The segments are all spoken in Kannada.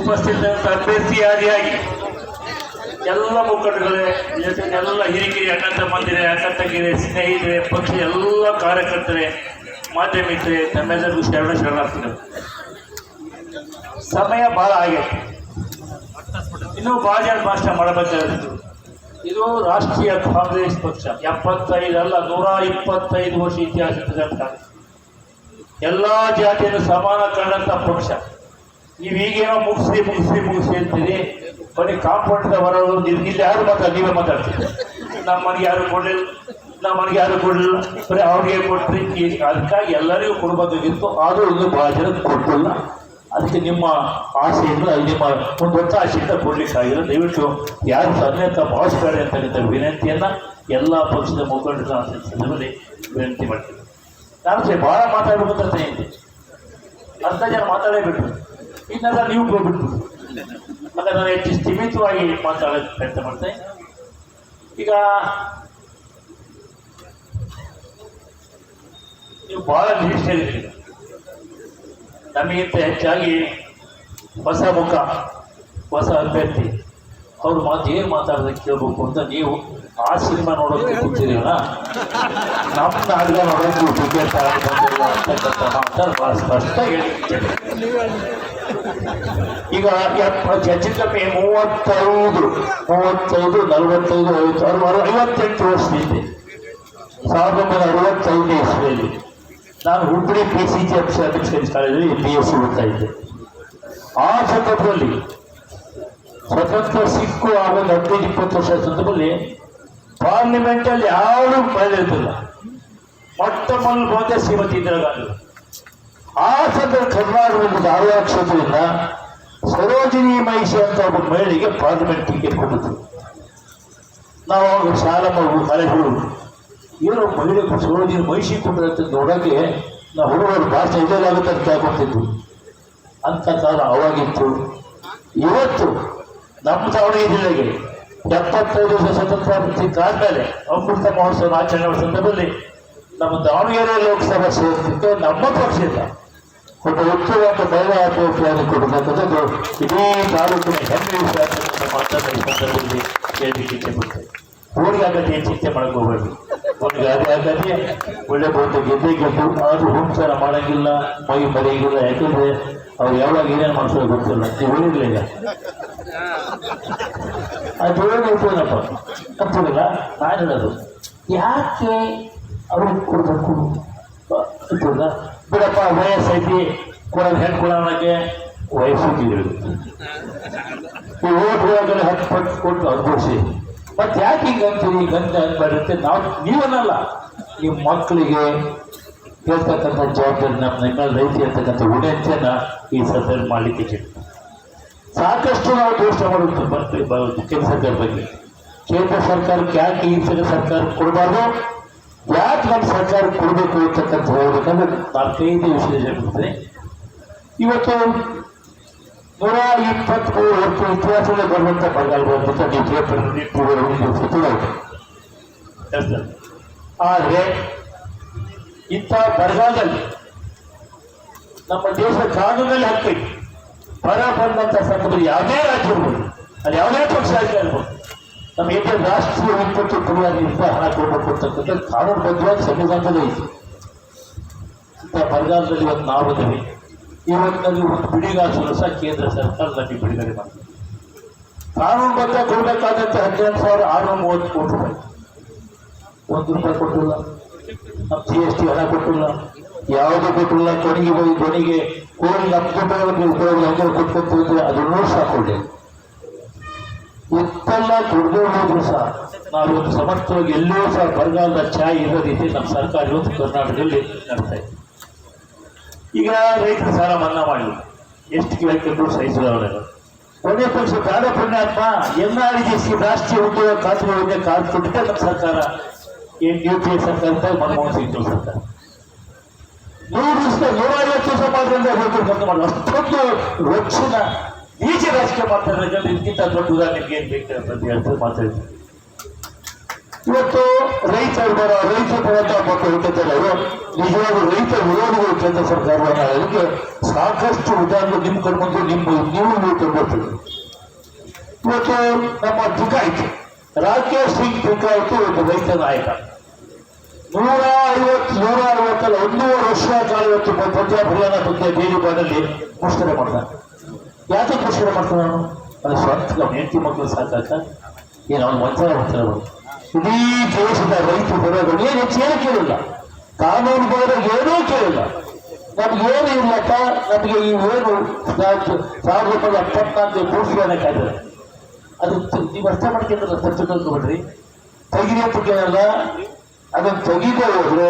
ಉಪಸ್ಥಿತ ಅಭ್ಯರ್ಥಿಯಾದಿಯಾಗಿ ಎಲ್ಲ ಮುಖಂಡಗಳೇ ಎಲ್ಲ ಹಿರಿಕಿರಿ ಅಣ್ಣ ತಮ್ಮಂದಿರೆ ಅಕ್ಕ ತಂಗಿರೆ ಸ್ನೇಹಿತರೆ, ಪಕ್ಷ ಎಲ್ಲ ಕಾರ್ಯಕರ್ತರೆ ಮಾಧ್ಯಮ ತಮ್ಮೆಲ್ಲರಿಗೂ ಶರಣ ಶರಣಾರ್ಥಿಗಳು. ಸಮಯ ಭಾಳ ಆಗೈತೆ. ಇನ್ನೂ ಭಾಳ ಜನ ಭಾಷಣ ಮಾಡಬೇಕಾಗಿತ್ತು. ಇದು ರಾಷ್ಟ್ರೀಯ ಕಾಂಗ್ರೆಸ್ ಪಕ್ಷ. ಎಪ್ಪತ್ತೈದು ಅಲ್ಲ, ನೂರ ಇಪ್ಪತ್ತೈದು ವರ್ಷ ಇತಿಹಾಸ ಎಲ್ಲ ಜಾತಿಯನ್ನು ಸಮಾನ ಕಂಡಂಥ ಪಕ್ಷ. ನೀವು ಈಗೇನೋ ಮುಗಿಸಿ ಮುಗಿಸಿ ಮುಗಿಸಿ ಅಂತೀರಿ ಬರೀ ಕಾಂಪೌಂಡ್ ಬರೋದು ಇಲ್ಲಿ ಯಾರು ಮಾತಾಡ ನೀವೇ ಮಾತಾಡ್ತೀರಿ. ನಮ್ಮ ಮನೆಗೆ ಯಾರು ಕೊಡಲಿಲ್ಲ? ನಮ್ಮ ಮನೆಗೆ ಯಾರು ಕೊಡಲಿಲ್ಲ? ಬರೀ ಅವ್ರಿಗೆ ಕೊಟ್ರಿ. ಅದಕ್ಕಾಗಿ ಎಲ್ಲರಿಗೂ ಕೊಡಬೇಕಾಗಿತ್ತು. ಆದರೂ ಒಂದು ಭಾಳ ಜನ ಕೊಟ್ಟಿಲ್ಲ ಅದಕ್ಕೆ ನಿಮ್ಮ ಆಸೆಯಿಂದ ನಿಮ್ಮ ಒಂದು ಒತ್ತಾಸೆಯಿಂದ ಕೊಡ್ಲಿಕ್ಕಾಗಿಲ್ಲ. ದಯವಿಟ್ಟು ಯಾರು ಅನ್ಯತ ಭಾವಿಸ್ತಾರೆ ಅಂತಕ್ಕಂಥ ವಿನಂತಿಯನ್ನ ಎಲ್ಲ ಪಕ್ಷದ ಮುಖಂಡರ ಸಂದರ್ಭದಲ್ಲಿ ವಿನಂತಿ ಮಾಡ್ತೀನಿ. ನಾನು ಸರಿ ಭಾಳ ಮಾತಾಡಬೇಕಂತ ಅಂತ ಜನ ಮಾತಾಡೇಬಿಟ್ರು ಇನ್ನೆಲ್ಲ ನೀವು ಹೋಗ್ಬಿಟ್ರು ಮತ್ತೆ ನಾನು ಹೆಚ್ಚು ಸ್ಥಿಮಿತವಾಗಿ ಮಾತಾಡೋಕ್ಕೆ ಪ್ರಯತ್ನ ಮಾಡ್ತೇನೆ. ಈಗ ನೀವು ಬಹಳ ನಿರೀಕ್ಷೆ ನಮಗಿಂತ ಹೆಚ್ಚಾಗಿ ಹೊಸ ಮುಖ, ಹೊಸ ಅಭ್ಯರ್ಥಿ. ಅವ್ರು ಮಾತು ಏನು ಮಾತಾಡೋದಕ್ಕೆ ಕೇಳಬೇಕು ಅಂತ ನೀವು ಆ ಸಿನಿಮಾ ನೋಡೋದಕ್ಕೆ ಕೂತಿದ್ದೀವಲ್ಲ ನಮ್ಮ ನಾಟಕ ನೋಡೋದು ಅಂತ ಭಾಳ ಸ್ಪಷ್ಟ ಹೇಳಿ ಈಗ ಎಪ್ಪ ಹೆಚ್ಚು ಕಮ್ಮಿ ಮೂವತ್ತೈದು ಮೂವತ್ತೈದು, ನಲವತ್ತೈದು ಐವತ್ತಾರು ಐವತ್ತೆಂಟು ಇದೆ. ಸಾವಿರದ ಒಂಬೈನೂರ ಅರವತ್ತೈದು ಇಸ್ವಿಯಲ್ಲಿ. ನಾನು Hubballi P C G C ಅಧ್ಯಕ್ಷ ಕಾಲೇಜಲ್ಲಿ ಬಿ ಎಸ್ ಸಿ ಇದ್ದೆ. ಆ ಸಂದರ್ಭದಲ್ಲಿ ಸ್ವತಂತ್ರ ಸಿಕ್ಕು ಆ ಒಂದು ಹದಿನೈದು, ಇಪ್ಪತ್ತು ವರ್ಷ ಸಂದರ್ಭದಲ್ಲಿ ಪಾರ್ಲಿಮೆಂಟಲ್ಲಿ ಯಾರು ಬಯಲಿರ್ತಿಲ್ಲ ಮೊಟ್ಟ ಮೊದಲು ಬಂದೆ ಶ್ರೀಮತಿ ಇಂದಿರಾ ಗಾಂಧಿ. ಆ ಸಂದರ್ಭ ಕರ್ನಾಟಕದಲ್ಲಿ ಧಾರವಾಡ ಕ್ಷೇತ್ರದಿಂದ ಸರೋಜಿನಿ ಮಹಿಷಿ ಅಂತ ಒಬ್ಬ ಮಹಿಳೆಗೆ ಪಾರ್ಲಿಮೆಂಟ್ ಟಿಕೆಟ್ ಕೊಟ್ಟಿದ್ರು. ನಾವು ಅವಾಗ ಶಾಲಾ ಮಗು ಹುಡುಗರು ಏನೋ ಮಹಿಳೆ ಸರೋಜಿನಿ ಮಹಿಷಿ ಕೊಟ್ಟಿರುತ್ತೆ ನೋಡೋಕೆ ನಾವು ಹುಡುಗರು ಭಾಷೆ ಇದೆಲ್ಲಾಗುತ್ತೆ ಅಂತ ಕೇಳ್ಕೊತಿದ್ವು ಅಂತ ಕಾಲ ಅವಾಗಿತ್ತು. ಇವತ್ತು ನಮ್ಮ ದಾವಣಗೆರೆ ಜಿಲ್ಲೆಗೆ ಎಪ್ಪತ್ತೈದು ವರ್ಷ ಸ್ವತಂತ್ರ ಕಾದ್ಮೇಲೆ ಅಮೃತ ಮಹೋತ್ಸವ ಆಚರಣೆ ಸಂದರ್ಭದಲ್ಲಿ ನಮ್ಮ ದಾವಣಗೆರೆ ಲೋಕಸಭಾ ಕ್ಷೇತ್ರಕ್ಕೆ ನಮ್ಮ ಪಕ್ಷದಿಂದ ಒಬ್ಬ ಉತ್ತಮವಾದ ಮಹಿಳಾ ಅಭ್ಯರ್ಥಿಯಾಗಿ ಕೊಡಬೇಕಂದ್ರೆ ಇಡೀ ತಾಲೂಕಿನ ಹೆಮ್ಮೆ ವಿಷಯ ಈ ಸಂದರ್ಭದಲ್ಲಿ ಹೇಳಲಿಕ್ಕೆ ಇಚ್ಛೆ ಪಡ್ತೇನೆ ಊರಿಗೆ ಆಗತ್ತೆ ಚಿಂತೆ ಮಾಡಕ್ ಹೋಗ್ಬೇಡಿ ಒಂದು ಗಾದೆ ಆಗತ್ತೆ ಒಳ್ಳೆ ಬಹುತ ಗೆದ್ದೆ ಗೆದ್ದು ಅದು ಹುಂಸಾರ ಮಾಡೋಂಗಿಲ್ಲ, ಮೈ ಮರೆಯಂಗಿಲ್ಲ. ಯಾಕಂದ್ರೆ ಅವ್ರು ಯಾವಾಗ ಏನೇನು ಮಾಡ್ಸೋದು ಗೊತ್ತಿಲ್ಲ. ನೀವು ಹೇಳಿರ್ಲಿಲ್ಲ ಈಗ. ಅದು ಹೇಳ್ಬೋದಪ್ಪ ತಪ್ಪಿಲ್ಲ. ನಾನು ಹೇಳೋದು, ಯಾಕೆ ಅವ್ರಿಗೆ ಕೊಡ್ಬೇಕು? ಗೊತ್ತಿಲ್ಲ. ಬಿಡಪ್ಪ ವಯಸ್ಸೈತಿ ಕೊಡೋದು ಹೆಣ್ಣು ಕೊಡೋಣಕ್ಕೆ ವಯಸ್ಸು ತಿಳಿಯೋದು ಈ ಓಟ್ ಹೋಗಲು ಹತ್ತು ಪಟ್ಟು ಕೊಟ್ಟು ಅನುಭವಿಸಿ. ಮತ್ತೆ ಯಾಕೆ ಹಿಂಗೆ ಅಂತೀರಿ? ಗಂಧ ಬರುತ್ತೆ ನಾವು ನೀವನ್ನಲ್ಲ. ನಿಮ್ಮ ಮಕ್ಕಳಿಗೆ ಹೇಳ್ತಕ್ಕಂಥ ಜವಾಬ್ದಾರಿ ನಮ್ಮ ನಿಮ್ಮ ರೈತಿ ಅಂತಕ್ಕಂಥ ವಿನಂತಿಯನ್ನ ಈ ಸರ್ಕಾರ ಮಾಡಲಿಕ್ಕೆ ಸಾಕಷ್ಟು ನಾವು ದೋಷ ಮಾಡುತ್ತೆ ಬರ್ತೀವಿ. ಬರೋದು ಕೇಂದ್ರ ಸರ್ಕಾರ ಬಗ್ಗೆ. ಕೇಂದ್ರ ಸರ್ಕಾರಕ್ಕೆ ಯಾಕೆ ಈ ಸರ್ಕಾರ ಕೊಡಬಾರ್ದು? ಯಾಕೆ ನಮ್ಮ ಸರ್ಕಾರ ಕೊಡಬೇಕು ಅಂತಕ್ಕಂಥ ಹೋಗ್ಬೇಕಂದ್ರೆ ನಾಲ್ಕೈದು ವಿಶ್ಲೇಷಣೆ ಕೊಡ್ತೇನೆ ಇವತ್ತು ನೂರ ಇಪ್ಪತ್ಮೂರು ವರ್ಷ ಇತಿಹಾಸದಲ್ಲಿ ಬರುವಂತ ಬಂಗಾಳ ಬಂದಂತ ನೀವು ಪೇಪರ್ ಆದರೆ ಇಂಥ ಬರಗಾಲದಲ್ಲಿ ನಮ್ಮ ದೇಶ ಕಾನೂನಲ್ಲಿ ಹಾಕ್ತೀವಿ ಬರ ಬಂದಂತ ಸಂದರ್ಭದಲ್ಲಿ ಯಾವುದೇ ರಾಜ್ಯ ಇರ್ಬೋದು, ಅಲ್ಲಿ ಯಾವುದೇ ಪಕ್ಷ ಆಗಿ ನಮ್ಮ ರಾಷ್ಟ್ರೀಯ ವಿಪತ್ತು ಪರಿಹಾರದಿಂದ ಹಣ ಕೊಡಬೇಕು ಅಂತಕ್ಕಂಥ ಕಾನೂನುಬದ್ಧವಾಗಿ ಸಂವಿಧಾನದಲ್ಲೇ ಇದೆ ಇಂಥ ಬರಗಾಲದಲ್ಲಿ ಇವತ್ತು ನಾವು ಇದ್ದೀವಿ. ಇವತ್ತಿನಲ್ಲಿ ಒಂದು ಬಿಡಿಗಾಸು ಸಹ ಕೇಂದ್ರ ಸರ್ಕಾರ ನಮಗೆ ಬಿಡುಗಡೆ ಮಾಡಿದೆ ಕಾನೂನುಬದ್ಧ ಕೊಡಬೇಕಾದಂಥ ಹದಿನೆಂಟು ಸಾವಿರ ಆರುನೂರ ಮೂವತ್ತು ಕೋಟಿ ರೂಪಾಯಿ. ಒಂದು ರೂಪಾಯಿ ಕೊಟ್ಟಿಲ್ಲ. ನಮ್ಮ ಜಿ ಎಸ್ ಟಿ ಹಣ ಕೊಟ್ಟಿಲ್ಲ. ಯಾವುದೂ ಕೊಟ್ಟಿಲ್ಲ. ಕೊನೆಗೆ ಹೋಗಿ ಕೊನೆಗೆ ಕೋಳಿ ಹತ್ತು ರೂಪಾಯಿ ಉಪಯೋಗ ಕೊಟ್ಕೊತೀವಿ ಅಂದರೆ ಇಷ್ಟೆಲ್ಲ ದುಡ್ಡು ಹೋದ್ರು ಸಹ ನಾವೊಂದು ಸಮರ್ಥವಾಗಿ ಎಲ್ಲೂ ಸಹ ಬರಗಾಲದ ಛಾಯೆ ಇರೋ ರೀತಿ ನಮ್ಮ ಸರ್ಕಾರ ಇವತ್ತು ಕರ್ನಾಟಕದಲ್ಲಿ ನಡ್ತಾ ಇದೆ. ಈಗ ರೈತರು ಸಾಲ ಮನ್ನಾ ಮಾಡಿ ಎಷ್ಟು ಕೇಳ್ಕೊಂಡ್ರು ಸಹಿಸಿದವರೆ ಕೊನೆ ಪಕ್ಷ ಕಾಲ ಪುಣ್ಯಾತ್ಮ ಎನ್ ಆರ್ ಸಿ ರಾಷ್ಟ್ರೀಯ ಉದ್ಯೋಗ ಖಾತ್ರಿ ಕಾದು ಕೊಟ್ಟಿದ್ದೆ ನಮ್ಮ ಸರ್ಕಾರ. ಏನ್ ಯು ಪಿ ಎ ಸರ್ಕಾರ ಮನಮೋಹನ್ ಸಿಂಗ್ ಸರ್ಕಾರ ನೂರು ದಿವಸ ನೂರ ಐವತ್ತು ದಿವಸ ಮಾತ್ರ ಹೋಗಿ ಬಂದ್ ಮಾಡಿ ಅಷ್ಟೊಂದು ರಕ್ಷಣ. ನೀಚ ರಾಜಕೀಯ ಮಾಡ್ತಾರೆ ಇದಕ್ಕಿಂತ ದೊಡ್ಡ ಉದಾಹರಣೆಗೆ ಏನ್ ಬೇಕು ಅಂತ ಹೇಳ್ತಾರೆ ಮಾತಾಡ್ತಾರೆ ಇವತ್ತು ರೈತ ಬರೋ ರೈತ ಹೋರಾಟ ಮಕ್ಕಳು ಅವರು ನಿಜವಾದ ರೈತ ವಿರೋಧಿಗಳು ಕೇಂದ್ರ ಸರ್ಕಾರವನ್ನು ಅದಕ್ಕೆ ಸಾಕಷ್ಟು ಉದಾಹರಣೆ ನಿಮ್ ನಿಮ್ಮ ನೀವು ನೀವು ತಗೊಳ್ತೀವಿ ಇವತ್ತು ನಮ್ಮ ಟಿಕಾಯ್ತು ರಾಕೇಶ್ ಸಿಂಗ್ ಟಿಕಾಯ್ತು ಇವತ್ತು ರೈತ ನಾಯಕ. ನೂರ ಐವತ್ತು, ನೂರ ಅರವತ್ತಲ್ಲ, ಒಂದೂವರೆ ವರ್ಷ ಕಾಲ ಇವತ್ತು ಪಂಜಾಬ್ ಹರಿಯಾಣ ಮುಷ್ಕರ ಮಾಡ್ತಾನೆ ಯಾಕೆ ಮುಷ್ಕರ ಮಾಡ್ತಾನೆ ಅದು ಸ್ವಂತ ನಮ್ಮ ಹೆಂಡತಿ ಮಕ್ಕಳು ಸಾಕಾಕ ಏನು, ಅವನು ವಂಚನೆ ಮಾಡ್ತಾರೆ ಇಡೀ ದೇಶದ ರೈತ ಬರೋದು, ಏನು ಹೆಚ್ಚೇನು ಕೇಳಿಲ್ಲ. ಕಾನೂನು ಬರೋದು ಏನೂ ಕೇಳಿಲ್ಲ. ನಮ್ಗೇನು ಇಲ್ಲಪ್ಪ ನಮಗೆ ಈ ಏನು ಸಾವಿರದ ರೂಪಾಯಿ ಎಪ್ಪತ್ನಾಲ್ಕು ಪೂರ್ತಿಯಾದ ಕಾಯ್ದೆ ಅದು ನೀವು ಅರ್ಥ ಮಾಡ್ಕೊಂಡ್ರಲ್ಲ ತಪ್ಪು ಬಿಡ್ರಿ ತೆಗಿರಿ ಅಂತ ಕೇಳಲ್ಲ ಅದನ್ನು ತೆಗಿದೇ ಹೋದ್ರೆ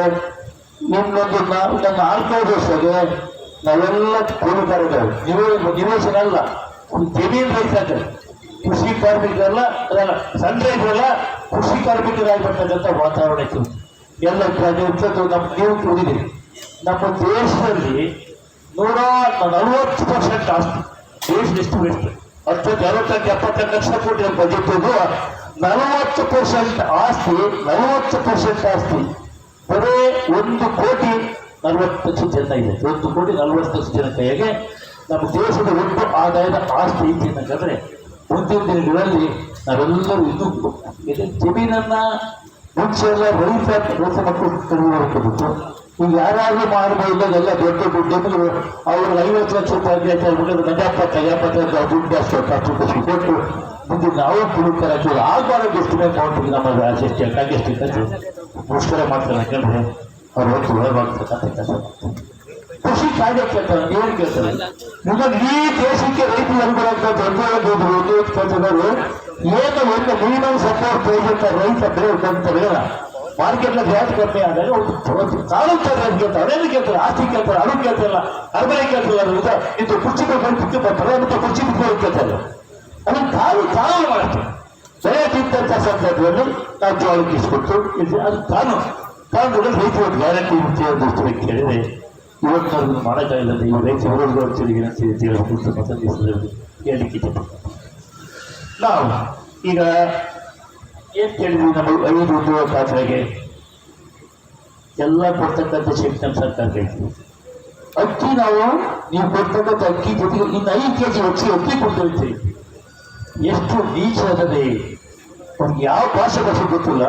ನಿಮ್ಮೊಂದು ನಮ್ಮ ಆರ್ಕೋಡ್ ವರ್ಷಗೆ ನಾವೆಲ್ಲ ಕೂಲಿಕಾರಗಳು ನಿವೇ ನಿವೇಶನ ಅಲ್ಲ ಜಮೀನು ರೈತ ಕೃಷಿ ಕಾರ್ಮಿಕರಲ್ಲ ಅದಲ್ಲ ಸಣ್ಣ ರೈತರಲ್ಲ ಕೃಷಿ ಕಾರ್ಮಿಕರಾಗಿರ್ತಕ್ಕಂಥ ವಾತಾವರಣ ಇತ್ತು. ಎಲ್ಲ ನಮ್ಮ ನೀವು ತಿಳಿದಿರಿ ನಮ್ಮ ದೇಶದಲ್ಲಿ ನೂರ ನಲವತ್ತು ಪರ್ಸೆಂಟ್ ಆಸ್ತಿ. ದೇಶ ಎಷ್ಟು ಎಷ್ಟು ಹತ್ತು ನಲವತ್ತಕ್ಕೆ ಎಪ್ಪತ್ತೆಂಟು ಲಕ್ಷ ಕೋಟಿ ಬಜೆಟ್ ಇದು ನಲವತ್ತು ಪರ್ಸೆಂಟ್ ಆಸ್ತಿ, ನಲವತ್ತು ಪರ್ಸೆಂಟ್ ಆಸ್ತಿ. ಬರೀ ಒಂದು ಕೋಟಿ ನಲವತ್ತು ಲಕ್ಷ ಜನ ಇದೆ. ಒಂದು ಕೋಟಿ ನಲವತ್ತು ಲಕ್ಷ ಜನ ಕೈಯಾಗೆ ನಮ್ಮ ದೇಶದ ಒಟ್ಟು ಆದಾಯದ ಆಸ್ತಿ ಐತಿ ಅಂತಂದ್ರೆ ಮುಂದಿನ ದಿನಗಳಲ್ಲಿ ನಾವೆಲ್ಲರೂ ಇದು. ಜಮೀನನ್ನ ಮುಂಚೆ ಎಲ್ಲ ರೈತ ಕೆಲಸ ಮಕ್ಕಳು ಈಗ ಯಾರಾದ್ರೂ ಮಾಡಬಹುದು ಎಲ್ಲ ದೊಡ್ಡ ದುಡ್ಡು. ಅವ್ರಿಗೆ ಐವತ್ತು ಲಕ್ಷ ರೂಪಾಯಿ ಅಂತ ಹೇಳ್ಬಿಟ್ಟು ನಜ ಎಪ್ಪತ್ತೈದು ಎಪ್ಪತ್ತೈದು ದುಡ್ಡು ಅಷ್ಟು ಖರ್ಚು ಕೊಟ್ಟು ಮುಂದೆ ನಾವು ಕುಡುಕರ ಹಾಕಿದ್ರು ಆಗಬಾರ್ದು. ಎಷ್ಟು ಬೇಕು ಅವ್ರಿಗೆ ನಮ್ಮ ರಾಜ್ಯಕ್ಕೆ ಎಷ್ಟು ಮುಷ್ಕರ ಮಾಡ್ತಾರೆ ಯಾಕಂದ್ರೆ ಅವ್ರು ಹೊತ್ತು ಒಳಗಾಗ್ತಕ್ಕಂಥ ಕೆಲಸ ಮಾಡ್ತಾರೆ. ಕೃಷಿ ಕಾಯ್ದೆ ಕೇಳ್ತಾರೆ ಏನು ಕೇಳ್ತಾರೆ. ಇವಾಗ ಈ ದೇಶಕ್ಕೆ ರೈತ ನಂಬರಂತ ದೊಡ್ಡ ದೊಡ್ಡ ಕೇಳ್ತಿದ್ದಾರೆ ಏನು ಒಂದು ಮಿನಿಮಮ್ ಸಪೋರ್ಟ್ ಪ್ರೈಸ್ ರೈತ ಬೆಳೆ ಅಂತಾರೆ ಮಾರ್ಕೆಟ್ ರೇಟ್ ಕಮ್ಮಿ ಆದಾಗ ಒಂದು ಕಾನೂನು ಕೇಳ್ತಾರೆ? ಅದೇನು ಕೇಳ್ತಾರೆ? ಆಸ್ತಿ ಕೇಳ್ತಾರೆ ಅದು ಕೇಳ್ತಿಲ್ಲ ಅರ್ಬನೆ ಇದು ಕುರ್ಚಿ ಮತ್ತು ಕುರ್ಚಿ ಬಿಟ್ಟು ಕೇಳ್ತಾರೆ. ತಾವು ತಾವು ಮಾಡುತ್ತೆ ಬೆಳೆ ಸಂದರ್ಭದಲ್ಲಿ ನಾವು ಜೋಳಕ್ಕೆ ಇದು ಅದು ಕಾನೂನು ಕಾನೂನು ರೈತರು ಗ್ಯಾರಂಟಿ ಇರುತ್ತೆ ಅಂತ ಕೇಳಿದ್ರೆ ಇವತ್ತು ಅದನ್ನು ಮಾಡೋಕ್ಕಾಗಿಲ್ಲ ನೀವು ರೈತ ವಿರೋಧಿಗಳು ತಿರುಗಿ ಅಂತ ಹೇಳಬೇಕು ಹೇಳಲಿಕ್ಕೆ ನಾವು ಈಗ ಏನು ಕೇಳಿದ್ವಿ ನಮ್ಮ ಐದು ಉದ್ಯೋಗ ಖಾತ್ರೆಗೆ? ಎಲ್ಲ ಕೊಡ್ತಕ್ಕಂಥ ಶಕ್ತಿ ನಮ್ಮ ಸರ್ಕಾರಕ್ಕೆ ಅಕ್ಕಿ ನಾವು, ನೀವು ಕೊಡ್ತಕ್ಕಂಥ ಅಕ್ಕಿ ಜೊತೆಗೆ ಇನ್ನು ಐದು ಕೆ ಜಿ ಅಕ್ಕಿ ಅಕ್ಕಿ ಕೊಡ್ತಿರ್ತೀವಿ ಎಷ್ಟು ನೀಚ ಅವ್ನಿಗೆ ಯಾವ ಭಾಷೆ ಭಾಷೆ ಗೊತ್ತಿಲ್ಲ.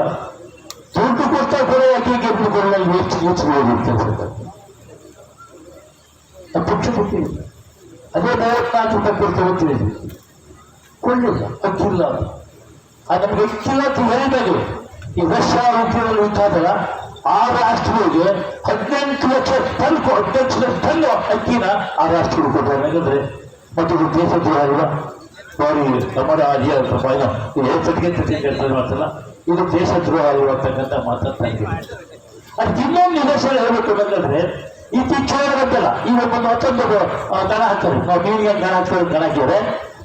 ದುಡ್ಡು ಕೊಡ್ತಾ ಕೂಡ ಯಾಕೆ ಗೆದ್ದು ನೀಚ ಹೋಗಿರ್ತಾರೆ ಸರ್ಕಾರ ನಾವು ಪುಕ್ಷ ಕೊಡ್ತೀವಿ ಅದೇ ಮೂವತ್ನಾಲ್ಕು ರೂಪಾಯಿ ಕೊಡ್ತೇವೆ ಅಂತ ಹೇಳಿದ್ವಿ ಕೊಳ್ಳಿಲ್ಲ, ಅಕ್ಕಿಲ್ಲ. ಆ ನಮ್ಗೆ ಅಂತ ಹೇಳಿದಾಗ. ಈ ವರ್ಷ ಉಕ್ರೇನಲ್ಲಿ ಉಂಟಾದಲ್ಲ ಆ ರಾಷ್ಟ್ರಗಳಿಗೆ ಹದಿನೆಂಟು ಲಕ್ಷ ಟನ್ ಹದಿನೆಂಟು ಲಕ್ಷ ಟನ್ ಅಕ್ಕಿನ ಆ ರಾಷ್ಟ್ರಗಳು ಕೊಟ್ಟರೆ ಯಾಕಂದ್ರೆ ಮತ್ತು ಇದು ದೇಶದ್ರೋಹ ಅಲ್ವಾ? ಬಾರಿ ನಮ್ಮ ರಾಜ್ಯ ಹೇಳ್ತಾರೆ ಮಾತಲ್ಲ ಇದು ದೇಶದ್ರೋಹ ಅಂತಕ್ಕಂಥ ಮಾತಂತ ಅದಕ್ಕೆ ಇನ್ನೊಂದು ನಿದರ್ಶನ ಹೇಳ್ಬೇಕು ಅಂತಂದ್ರೆ ಇತ್ತೀಚೆಗೆ ಗೊತ್ತಲ್ಲ? ಈಗ ಒಂದು ಮತ್ತೊಂದು ದಣ ಹಾಕ್ತಾರೆ ನಾವು ಮೀನಿಗೆ ದಣ ಹಾಕ್ತಾರೆ ದಣ ಹಾಕಿದ್ರೆ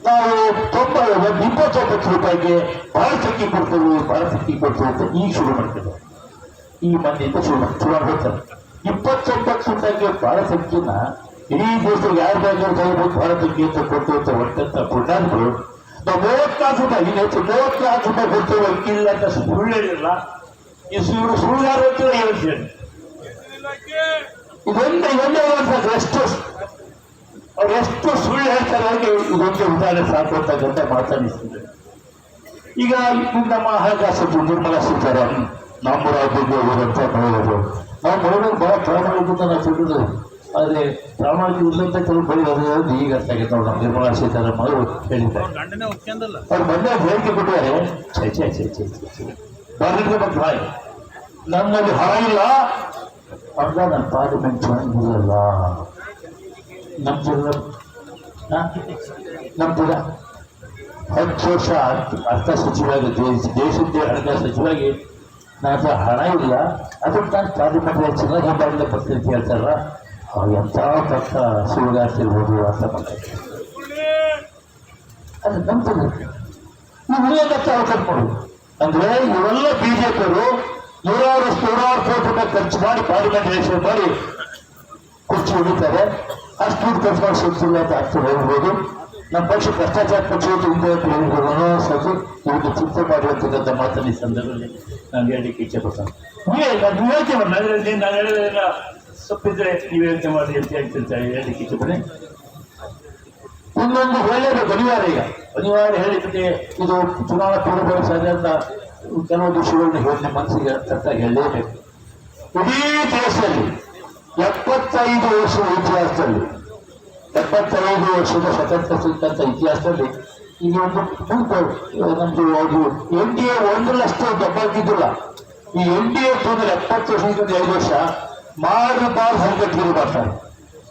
ನಾವು ತೊಂಬ ಇಪ್ಪತ್ತೊಂಬತ್ತು ರೂಪಾಯಿಗೆ ಬಹಳ ಅಕ್ಕಿ ಕೊಡ್ತೇವೆ ಬಹಳ ಅಕ್ಕಿ ಕೊಡ್ತೇವೆ ಅಂತ ಈಗ ಶುರು ಮಾಡ್ತೇವೆ. ಈ ಮಂದಿಯಿಂದ ಶುರು ಶುರು ಮಾಡ್ತಾರೆ ಇಪ್ಪತ್ತೊಂಬತ್ತು ರೂಪಾಯಿಗೆ ಬಹಳ ಸಂಖ್ಯೆನ ಇಡೀ ದೇಶದಲ್ಲಿ ಯಾರು ಬೇಕಾದ್ರೂ ಬಹಳ ಸಂಖ್ಯೆ ಅಂತ ಕೊಡ್ತೇವೆ ಅಂತ ಹೊಟ್ಟಂತ ಪುಣ್ಯಾತ್ಮರು ನಾವು ಮೂವತ್ತಾರು ರೂಪಾಯಿ ಈಗ ಹೆಚ್ಚು ಮೂವತ್ನಾಲ್ಕು ರೂಪಾಯಿ ಕೊಡ್ತೇವೆ ಇಲ್ಲ ಅಂತ ಸುಳ್ಳು ಹೇಳಿಲ್ಲ ಈ ಸುಳ್ಳು ಸುಳ್ಳು ಅಂತ ಹೇಳ್ತೀನಿ ಇದೊಂದು ಇದೊಂದೇ ಒಂದು ಎಷ್ಟು ಅವ್ರು ಎಷ್ಟು ಸುಳ್ಳು ಹೇಳ್ತಾರೆ ಅಂದ್ರೆ ಇದೊಂದು ಉದಾಹರಣೆ ಸಾಕು ಅಂತಕ್ಕಂಥ ಮಾತಾಡಿಸ್ತಿದ್ದಾರೆ ಈಗ ನಮ್ಮ ಹಣಕಾಸು ನಿರ್ಮಲಾ ಸೀತಾರಾಮನ್ ನಮ್ಮ ರಾಜ್ಯಕ್ಕೆ ಹೋಗುವಂತ ಮಹಿಳೆಯರು ನಾವು ಮಹಿಳೆಯರು ಬಹಳ ಪ್ರಾಮಾಣಿಕ ನಾವು ತಿಳಿದ್ರು ಆದರೆ ಪ್ರಾಮಾಣಿಕ ಉದ್ದಂತ ಕೆಲವು ಬರೀ ಈಗ ಅರ್ಥ ಆಗಿತ್ತು ಅವ್ರು ನಮ್ಮ ನಿರ್ಮಲಾ ಸೀತಾರಾಮ್ ಅವರು ಹೇಳಿದ್ದಾರೆ ಅವ್ರು ಬಂದ ಹೇಳಿಕೆ ಕೊಟ್ಟಿದ್ದಾರೆ. ಛೇ ಛೇ ಛೇ ಛೇ ಛೇ ಬರ್ಲಿಕ್ಕೆ ಬಂದು ಹಾಯ್ ನನ್ನಲ್ಲಿ ಹಣ ಇಲ್ಲ ಅಂತ ನನ್ನ ಪಾರ್ಲಿಮೆಂಟ್ ಚುನಾವಣೆಲ್ಲ ನಮ್ಮ ಜನ ನಮ್ಮ ಜನ ಹತ್ತು ವರ್ಷ ಅರ್ಥ- ಸಚಿವಾಗಿ ದೇಶ ದೇಶದ ಹಣಕಾಸು ಸಚಿವಾಗಿ ನನ್ನ ಹಣ ಇಲ್ಲ. ಅದಕ್ಕೆ ನಾನು ಪಾರ್ಲಿಮೆಂಟ್ ಚೆನ್ನಾಗಿ ಹೆಬ್ಬಾಳಿಂದ ಬರ್ತೀನಿ ಅಂತ ಹೇಳ್ತಾರಲ್ಲ. ಅವ್ರು ಎಂಥ ಕಷ್ಟ ಸುಳ್ಗಾಡ್ತಿರ್ಬೋದು ಅಂತ ಮಾತಾಡ್ತಾರೆ ಅದು ನಂಬ್ತದೆ ಇವೆಲ್ಲ ಅವಕಾಶ ಮಾಡು ಅಂದ್ರೆ ಇವೆಲ್ಲ ಬಿಜೆಪಿಯವರು ನೂರಾರು ನೂರಾರು ಕೋಟಿ ರೂಪಾಯಿ ಖರ್ಚು ಮಾಡಿ ಪಾರ್ಲಿಮೆಂಟ್ ಎಲೆಕ್ಷನ್ ಮಾಡಿ ಕುರ್ಚಿ ಹಿಡಿತಾರೆ. ಅಷ್ಟು ದುಡ್ಡು ಖರ್ಚು ಮಾಡಿ ಸುತ್ತಿಲ್ಲ ಅಂತ ಅರ್ಥ ಹೇಳ್ಬೋದು ನಮ್ಮ ಪಕ್ಷ ಭ್ರಷ್ಟಾಚಾರ ಪಕ್ಷ ಹಿಂದೆ ಮನೋಸು ಇವತ್ತು ಚಿಂತೆ ಮಾಡಿರ್ತಕ್ಕಂಥ ಮಾತನ್ನ ಈ ಸಂದರ್ಭದಲ್ಲಿ ನಾನು ಹೇಳಲಿಕ್ಕೆ ಇಚ್ಛೆ ಪಡ್ತೇನೆ. ನೀವೇ ನಾನು ಯೋಚನೆ ನಾನು ಹೇಳಿದ್ರೆ ಸೊಪ್ಪಿದ್ರೆ ನೀವು ಯೋಚನೆ ಮಾಡಿ ಅಂತ ಹೇಳ್ತಿರ್ತಾರೆ ಹೇಳಲಿಕ್ಕೆ ಇಚ್ಛೆ ಒಂದೊಂದು ಒಳ್ಳೆಯದು ಅನಿವಾರ್ಯ ಈಗ. ಅನಿವಾರ್ಯ ಹೇಳಿದ್ರೆ ಇದು ಚುನಾವಣಾ ಪೂರ್ವ ಅಂತ ಕೆಲವು ವಿಷಯಗಳನ್ನ ಹೇಳಿ ಮನಸ್ಸಿಗೆ ಅರ್ಥ ಹೇಳಲೇಬೇಕು. ಇಡೀ ದೇಶದಲ್ಲಿ ಎಪ್ಪತ್ತೈದು ವರ್ಷದ ಇತಿಹಾಸದಲ್ಲಿ, ಎಪ್ಪತ್ತೈದು ವರ್ಷದ ಸ್ವತಂತ್ರ ಸಿಕ್ಕಂಥ ಇತಿಹಾಸದಲ್ಲಿ ಈಗ ಒಂದು ನಮ್ದು ಅದು ಎನ್ ಡಿ ಎ ಒಂದರಷ್ಟು ದಬ್ಬಾಗಿದ್ದಿಲ್ಲ. ಈ ಎನ್ ಡಿ ಎ ತೊಂದರೆ ಎಪ್ಪತ್ತು ವರ್ಷದಿಂದ ಐದು ವರ್ಷ ಮಾಡಬಾರ್ದು ಸಂಘಟನೆ ಬರ್ತಾರೆ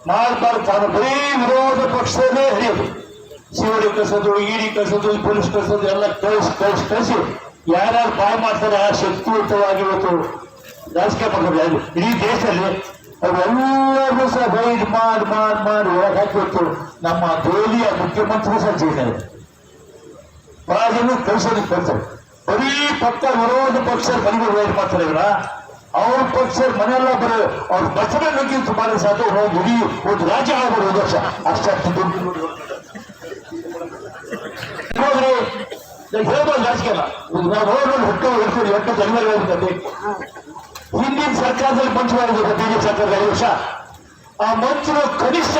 ಮಾಡಬಾರ್ದು ತಾನು ಬರೀ ವಿರೋಧ ಪಕ್ಷದಲ್ಲೇ ಹರಿಯೋದು ಸಿಒಡಿ ಕಳಿಸೋದು ಇಡಿ ಕಳಿಸೋದು ಪೊಲೀಸ್ ಕಳಿಸೋದು ಎಲ್ಲ ಕಳಿಸಿ ಕಳಿಸಿ ಕಳಿಸಿ. ಯಾರ್ಯಾರು ಬಾಯ್ ಮಾಡ್ತಾರೆ ಆ ಶಕ್ತಿಯುತವಾಗಿ ಇವತ್ತು ರಾಜಕೀಯ ಯಾರು ಇಡೀ ದೇಶದಲ್ಲಿ ಅವರೆಲ್ಲರೂ ಸಹ ಬೈಡ್ ಮಾಡಿ ಮಾಡಿ ಮಾಡಿ ಒಳಗೆ ಹಾಕಿಬಿಟ್ಟು ನಮ್ಮ ದೆಹಲಿಯ ಮುಖ್ಯಮಂತ್ರಿ ಸಹ ಜೈಲಿನಲ್ಲಿ ಬಹಳ ಕಳಿಸೋದಕ್ಕೆ ಬರ್ತಾರೆ. ಬರೀ ಪಕ್ಕ ವಿರೋಧ ಪಕ್ಷ ಮನೆಗೆ ರೈಡ್ ಮಾಡ್ತಾರೆ ಇವರ. ಅವ್ರ ಪಕ್ಷ ಮನೆಯೆಲ್ಲ ಬರೋ, ಅವ್ರ ಬಸವ ನುಗ್ಗಿ ಸುಮಾರು ಸಾಕು ಹೋಗಿ ಇಡೀ ಒಂದು ರಾಜ್ಯ ಆಗ್ಬೋದು ಒಂದು ವರ್ಷ. ಅಷ್ಟು ದುಡ್ಡು ಹೋದ್ರೆ ಹೇಳ್ಬೋದು ರಾಜಕೀಯ. ಈಗ ನಾವು ನೋಡಿ ಹೊಟ್ಟೆ ಹೇಳ್ತೀವಿ ಹೊಟ್ಟೆ ಹೇಳ್ತದೆ ಹಿಂದಿನ ಸರ್ಕಾರದಲ್ಲಿ ಮಂಜೂರು ಮಾಡಿದ್ರು ಬಿಜೆಪಿ ಸರ್ಕಾರದ ಐದು ವರ್ಷ. ಆ ಮಂತ್ರಿಗಳು ಕನಿಷ್ಠ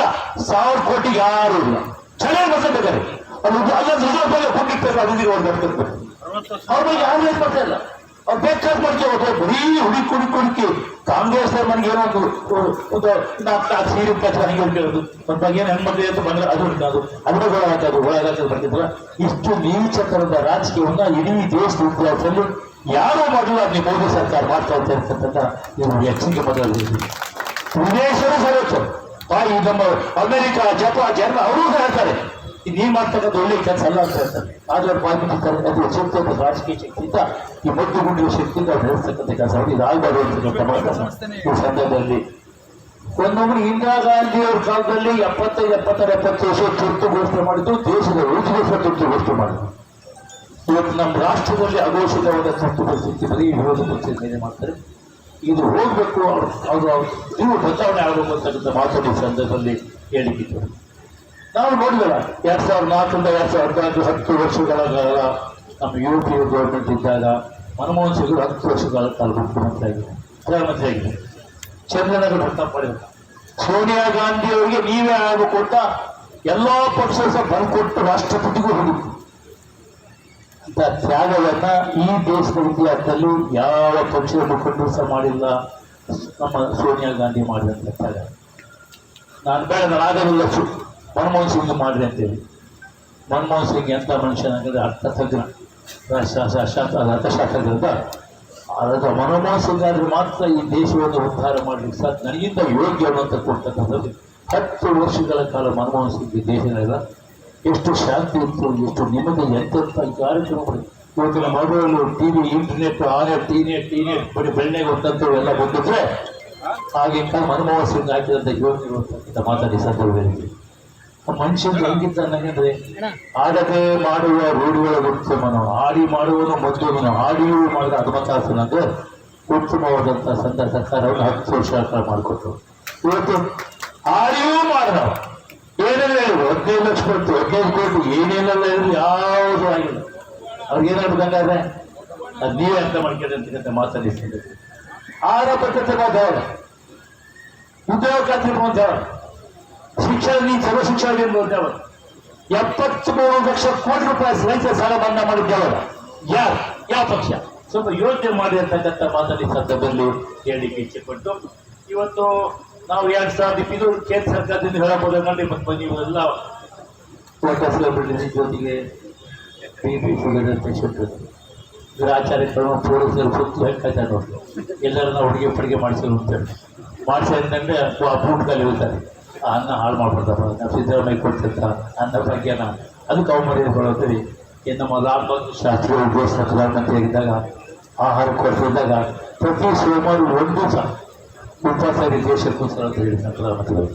ಸಾವಿರ ಕೋಟಿ ಯಾರು ಇಲ್ಲ. ಚೆನ್ನಾಗಿ ಬರ್ತಾರೆ ಅದು ಅಲ್ಲೊಂದು ರಿಸರ್ವ್ ಬಗ್ಗೆ ಕೊಟ್ಟಿರ್ತಾರೆ ಬರ್ತಿರ್ತಾರೆ ಅವ್ರ ಬಗ್ಗೆ ಯಾರು ಏನು ಇಲ್ಲ. ಅವ್ರು ಪರಿಚಯ ಮಾಡ್ತೀವಿ ಬರೀ ಹುಡುಕಿ ಹುಡುಕಿ ಹುಡುಕಿ ಕಾಂಗ್ರೆಸ್ ಮನೆಗೆ ಏನೋ ಒಂದು ನಾಲ್ಕು ನಾಲ್ಕು ಸೀರೆ ಕಚ್ಚ ಹಂಗೆ ಹೇಳ್ಕೊಳ್ಳೋದು ನನ್ನ ಬಗ್ಗೆ ಏನು ಹೆಣ್ಮಕ್ಳು ಅಂತ ಬಂದ್ರೆ ಅದು ಅದು. ಅದನ್ನ ಒಳಗಾಗ್ತದೆ ಒಳಗಾಗ್ತದೆ ಬರ್ತಿದ್ರ ಇಷ್ಟು ನೀಚ ತರದ ರಾಜಕೀಯವನ್ನ ಇಡೀ ದೇಶದ ಇತಿಹಾಸದಲ್ಲಿ ಯಾರೋ ಮೊದಲು ಅಲ್ಲಿ ಮೋದಿ ಸರ್ಕಾರ ಮಾಡ್ತಾ ಇದೆ ಅಂತಕ್ಕಂಥ ನೀವು ಹೆಚ್ಚಿಗೆ ಮೊದಲು ವಿದೇಶರು ಸರ್ವೋಚ್ಚ ತಾಯಿ ನಮ್ಮ ಅಮೆರಿಕ, ಜಪಾನ್ ಜರ್ಮ ಅವರು ಹೇಳ್ತಾರೆ. ನೀವ್ ಮಾಡ್ತಕ್ಕಂಥ ಒಳ್ಳೆ ಕೆಲಸ ಅಲ್ಲ ಅಂತ ಹೇಳ್ತಾರೆ. ಆದ್ರೆ ಬಾಲ್ಮೀಕಿ ಅದು ಶಕ್ತಿ ಅಂತ ರಾಜಕೀಯ ಶಕ್ತಿಯಿಂದ ಈ ಮದ್ದು ಗುಂಡಿನ ಶಕ್ತಿಯಿಂದ ಅವ್ರು ನಡೆಸ್ತಕ್ಕಂಥ ಕೆಲಸ. ಇದು ಆಗಬಾರ್ದು ಅಂತಕ್ಕಂಥ ಈ ಸಂದರ್ಭದಲ್ಲಿ ಒಂದೊಮ್ಮೆ ಇಂದಿರಾ ಗಾಂಧಿ ಅವ್ರ ಕಾಲದಲ್ಲಿ ಎಪ್ಪತ್ತೈದು ಎಪ್ಪತ್ತಾರು ಎಪ್ಪತ್ತು ವರ್ಷ ತುರ್ತು ಘೋಷಣೆ ಮಾಡಿದ್ದು ದೇಶದ ಉಳಿದುಗೋಸ್ಕರ ತುರ್ತು ಘೋಷಣೆ ಮಾಡಿದ್ರು ಇವತ್ತು ನಮ್ಮ ರಾಷ್ಟ್ರದಲ್ಲಿ ಅಘೋಷಿತವಾದ ತುರ್ತು ಪರಿಸ್ಥಿತಿ ಬರೀ ವಿರೋಧ ಪಕ್ಷದ ಮೇಲೆ ಮಾಡ್ತಾರೆ. ಇದು ಹೋಗ್ಬೇಕು ಅವರು ಅವರು ನೀವು ಬದಲಾವಣೆ ಆಗಬೇಕು ಅಂತಕ್ಕಂಥ ಮಾತು ಈ ಸಂದರ್ಭದಲ್ಲಿ ಹೇಳಿದ್ದು. ನಾವು ನೋಡಿದಲ್ಲ, ಎರಡ್ ಸಾವಿರದ ನಾಲ್ಕರಿಂದ ಎರಡ್ ಸಾವಿರದ ಹದಿನೈದು ಹತ್ತು ವರ್ಷಗಳ ಕಾಲ ನಮ್ಮ ಯು ಪಿ ಗೌರ್ಮೆಂಟ್ ಇದ್ದಾಗ ಮನಮೋಹನ್ ಸಿಂಗ್ ಹತ್ತು ವರ್ಷಗಳ ಕಾಲ ಮುಖ್ಯಮಂತ್ರಿ ಆಗಿದೆ ಪ್ರಧಾನಮಂತ್ರಿ ಆಗಿದೆ ಚಂದ್ರನಗರ ಪ್ರತಾಪ್ ಮಾಡಿದ್ರು. ಸೋನಿಯಾ ಗಾಂಧಿ ಅವರಿಗೆ ನೀವೇ ಆಗಬೇಕು ಅಂತ ಎಲ್ಲಾ ಪಕ್ಷ ಸಹ ಬರ್ಕೊಟ್ಟು ರಾಷ್ಟ್ರಪತಿಗೂ ಹೋಗಿತ್ತು ಅಂತ ತ್ಯಾಗವನ್ನ ಈ ದೇಶದ ಇತಿಹಾಸದಲ್ಲಿ ಯಾವ ಪಕ್ಷದ ಮುಖಂಡರು ಸಹ ಮಾಡಿಲ್ಲ. ನಮ್ಮ ಸೋನಿಯಾ ಗಾಂಧಿ ಮಾಡಿದಂತ ತ್ಯಾಗ. ನಾನು ಬೇಡ ಸು ಮನಮೋಹನ್ ಸಿಂಗ್ ಮಾಡ್ರಿ ಅಂತೇಳಿ. ಮನಮೋಹನ್ ಸಿಂಗ್ ಎಂತ ಮನುಷ್ಯನಾಗಿದ್ರೆ ಅರ್ಥತಜ್ಞ ಅರ್ಥಶಾಸ್ತ್ರಜ್ಞ ಅದರ ಮನಮೋಹನ್ ಸಿಂಗ್ ಆದರೆ ಮಾತ್ರ ಈ ದೇಶವನ್ನು ಉದ್ಧಾರ ಮಾಡಲಿಕ್ಕೆ ಸಾಧ್ಯ. ನನಗಿಂತ ಯೋಗ್ಯ ಅಂತ ಕೊಡ್ತಕ್ಕಂಥದ್ದು ಹತ್ತು ವರ್ಷಗಳ ಕಾಲ ಮನಮೋಹನ್ ಸಿಂಗ್ ದೇಶದಲ್ಲ ಎಷ್ಟು ಶಾಂತಿ ಇತ್ತು, ಎಷ್ಟು ನಿಮಗೆ ಎಂತೆಂಥ ಕಾರ್ಯಕ್ರಮಗಳು. ಇವತ್ತಿನ ಮೊಬೈಲು, ಟಿವಿ, ಇಂಟರ್ನೆಟ್ ಆನೆ ಟಿ ನೆಟ್ ಟಿ ನೆಟ್ ಬರೀ ಬೆಣ್ಣೆಗೆ ಗೊತ್ತಂತೂ ಎಲ್ಲ ಗೊತ್ತಿದ್ರೆ ಹಾಗೆ ಮನಮೋಹನ್ ಸಿಂಗ್ ಹಾಕಿದಂಥ ಯೋಗ್ಯ ಮಾತಾಡಿ ಸಂದರ್ಭದಲ್ಲಿ ಮನುಷ್ಯನ ಹೆಂಗಿದ್ದಾನೆ ಆಡದೆ ಮಾಡುವ ರೂಢಿಗಳ ಉತ್ತಮನು ಆಡಿ ಮಾಡುವನು ಮದ್ದವನು ಆಡಿಯೂ ಮಾಡಿದ ಹನುಮಂತಾಸನಂದ್ರೆ ಉತ್ತಮವಾದಂತಹ ಸಂತ ಸರ್ಕಾರವನ್ನು ಹತ್ತು ವರ್ಷ ಕಾಲ ಮಾಡಿಕೊಟ್ರು. ಇವತ್ತು ಆಡಿಯೂ ಮಾಡಿದವ ಏನೆಲ್ಲ ಹೇಳಿದ್ರು? ಹದಿನೈದು ಲಕ್ಷ ಕೊಟ್ಟು ಹದಿನೈದು ಕೋಟಿ. ಏನೇನೆಲ್ಲ ಹೇಳಿದ್ರು? ಯಾವುದು ಆಗಿಲ್ಲ. ಅವ್ರಿಗೆ ಏನಾಗ್ಬೇಕಂಗಾದ್ರೆ ಅದು ನೀವೇ ಅರ್ಥ ಮಾಡ್ಕೊಳ್ಳಿ ಅಂತಕ್ಕಂಥ ಮಾತಾಡಿಸ್ತಿದ್ದೆ ಆರೋಪ ದೇವರ ಉದ್ಯೋಗ ಖಾತ್ರಿ ದೇವರ ಶಿಕ್ಷಣ ನೀ ಸರ್ವ ಶಿಕ್ಷಣ ದೇವರ ಎಪ್ಪತ್ತು ಮೂರು ಲಕ್ಷ ಕೋಟಿ ರೂಪಾಯಿ ರೈತರ ಸಾಲ ಮನ್ನಾ ಮಾಡಿದ್ದವರು ಯಾರು? ಯಾವ ಪಕ್ಷ? ಸ್ವಲ್ಪ ಯೋಚನೆ ಮಾಡಿ ಅಂತಕ್ಕಂಥ ಮಾತಾಡಿ ಸಂದರ್ಭದಲ್ಲಿ ಹೇಳಿಕೆ ಇಚ್ಛೆ ಪಟ್ಟು ಇವತ್ತು ನಾವು ಎರಡ್ ಸಾವಿರದ ಇಪ್ಪತ್ತು ಕೇಂದ್ರ ಸರ್ಕಾರದಿಂದ ಹೇಳಬಹುದು ನೋಡಿ ಮತ್ತೆ ನೀವು ಎಲ್ಲ ಸೆಲೆಬ್ರಿಟಿ ಜೊತೆಗೆ ಆಚಾರ್ಯ ಪಿ ಶುಗರ್ ಪೇಷಂಟ್ ಇದ್ರ ಆಚಾರ್ಯಗಳು ಪೊಲೀಸರು ಸುತ್ತು ಹೇಳ್ತಾ ನೋಡಿ ಎಲ್ಲರನ್ನ ಹುಡುಗಿ ಪಡಿಗೆ ಮಾಡಿಸಿ ಅಂತೇಳಿ ಮಾಡಿಸಿದ್ರೆ ಆ ಬೂಟ್ ಇರ್ತಾರೆ ಅನ್ನ ಹಾಳು ಮಾಡ್ಬಿಡ್ತಾರೆ ನಾವು ಸಿದ್ದರಾಮಯ್ಯ ಕೊಡ್ತಿರ್ತ ಅನ್ನ ಭಾಗ್ಯನ ಅದಕ್ಕೆ ಅವಮರ್ಯಾದೆ ಏನು ನಮ್ಮ ಲಾಲ್ ಬಹದ್ದೂರ್ ಶಾಸ್ತ್ರಿ ದೇಶ ಪ್ರಧಾನಮಂತ್ರಿ ಆಗಿದ್ದಾಗ ಆಹಾರ ಕೊಡಿಸಿದಾಗ ಪ್ರತಿ ಸೋಮವಾರ ಒಂದು ಉಪವಾಸ ಇರಿ ದೇಶಕ್ಕೋಸ್ಕರ ಅಂತ ಹೇಳಿ ಪ್ರಧಾನಮಂತ್ರಿಗಳು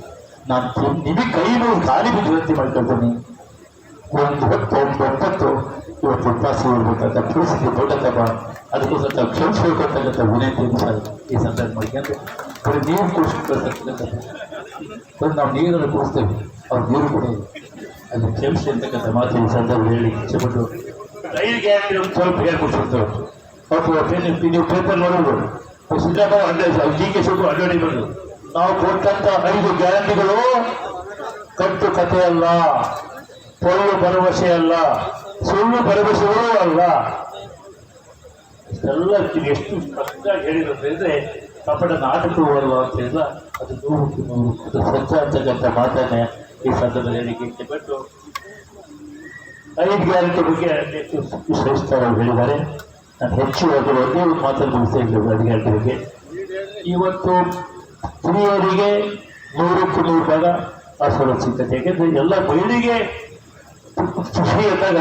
ನಾನು ನಿಮಗೆ ಕೈ ನೋವು ಬಿದ್ದು ವಿನಂತಿ ಮಾಡ್ಕೊಳ್ತೀನಿ ಒಂದು ಹೊತ್ತು ಒಂದು ಒಂಬತ್ತು ಇವತ್ತು ಉಪವಾಸ ಇರ್ಬೇಕಂತ ಪರಿಸ್ಥಿತಿ ದೊಡ್ಡದಪ್ಪ ಅದಕ್ಕೋಸ್ಕರ ತಾವು ಕ್ಷಮಿಸ್ಬೇಕು ಅಂತಕ್ಕಂಥ ಈ ಸಂದರ್ಭ ಮಾಡ್ಕೊಂಡು. ನೀವು ಬರೀ ನಾವು ನೀರನ್ನು ಕುಡಿಸ್ತೇವೆ. ಅವ್ರು ನೀರು ಕೊಡೋದು ಅದು ಕ್ಷಮಿಸಿ ಅಂತಕ್ಕಂಥ ಮಾತು. ಈ ಸಂದರ್ಭ ಹೇಳಿ ಇಚ್ಛೆಪಟ್ಟು ರೈಲಿಗೆ ಒಂದು ಸ್ವಲ್ಪ ಹೇಳ್ಕೊಡ್ಸಿರ್ತೇವೆ ಅವ್ರು ನೀವು ಪೇಪರ್ ನೋಡಬಹುದು ಸಿದ್ದರಾಮಯ್ಯ ಅಡ್ಡ ಜಿ ಕೆ ಶಿವಕುಮಾರ್ ಅಡ್ಡಾಡಿ ಬಂದು. ನಾವು ಕೊಟ್ಟಂತ ಐದು ಗ್ಯಾರಂಟಿಗಳು ಕಟ್ಟು ಕಥೆ ಅಲ್ಲ. ಪೊಳ್ಳು ಭರವಸೆ ಅಲ್ಲ. ಸುಳ್ಳು ಭರವಸೆಗಳೂ ಅಲ್ಲ. ಇಷ್ಟೆಲ್ಲ ಎಷ್ಟು ಕಷ್ಟ ಹೇಳಿರೋದ್ರಿಂದ ಕಪಟ ನಾಟಕವೂ ಅಲ್ಲ ಅಂತ ಹೇಳಿದ್ರೆ? ಅದು ಅದು ಸತ್ಯ ಅಂತಕ್ಕಂಥ ಮಾತನ್ನೇ ಈ ಸಂದರ್ಭದಲ್ಲಿ ಹೇಳಿಕೆ ಇಷ್ಟಪಟ್ಟು ಐದು ಗ್ಯಾರಂಟಿ ಬಗ್ಗೆ ಶ್ರೇಷ್ಠ ಹೇಳಿದ್ದಾರೆ. ನಾನು ಹೆಚ್ಚು ಅದರ ಒಂದೇ ಒಂದು ಮಾತನ್ನು ಮುಗಿಸ್ತಾ ಐದು ಬಗ್ಗೆ ಇವತ್ತು ಹಿರಿಯರಿಗೆ ನೂರಕ್ಕೂ ನೂರು ಭಾಗ ಅಸುರಕ್ಷಿತತೆ ಯಾಕೆಂದ್ರೆ ಎಲ್ಲ ಮಹಿಳೆಗೆ ಖುಷಿ ಅಂದಾಗ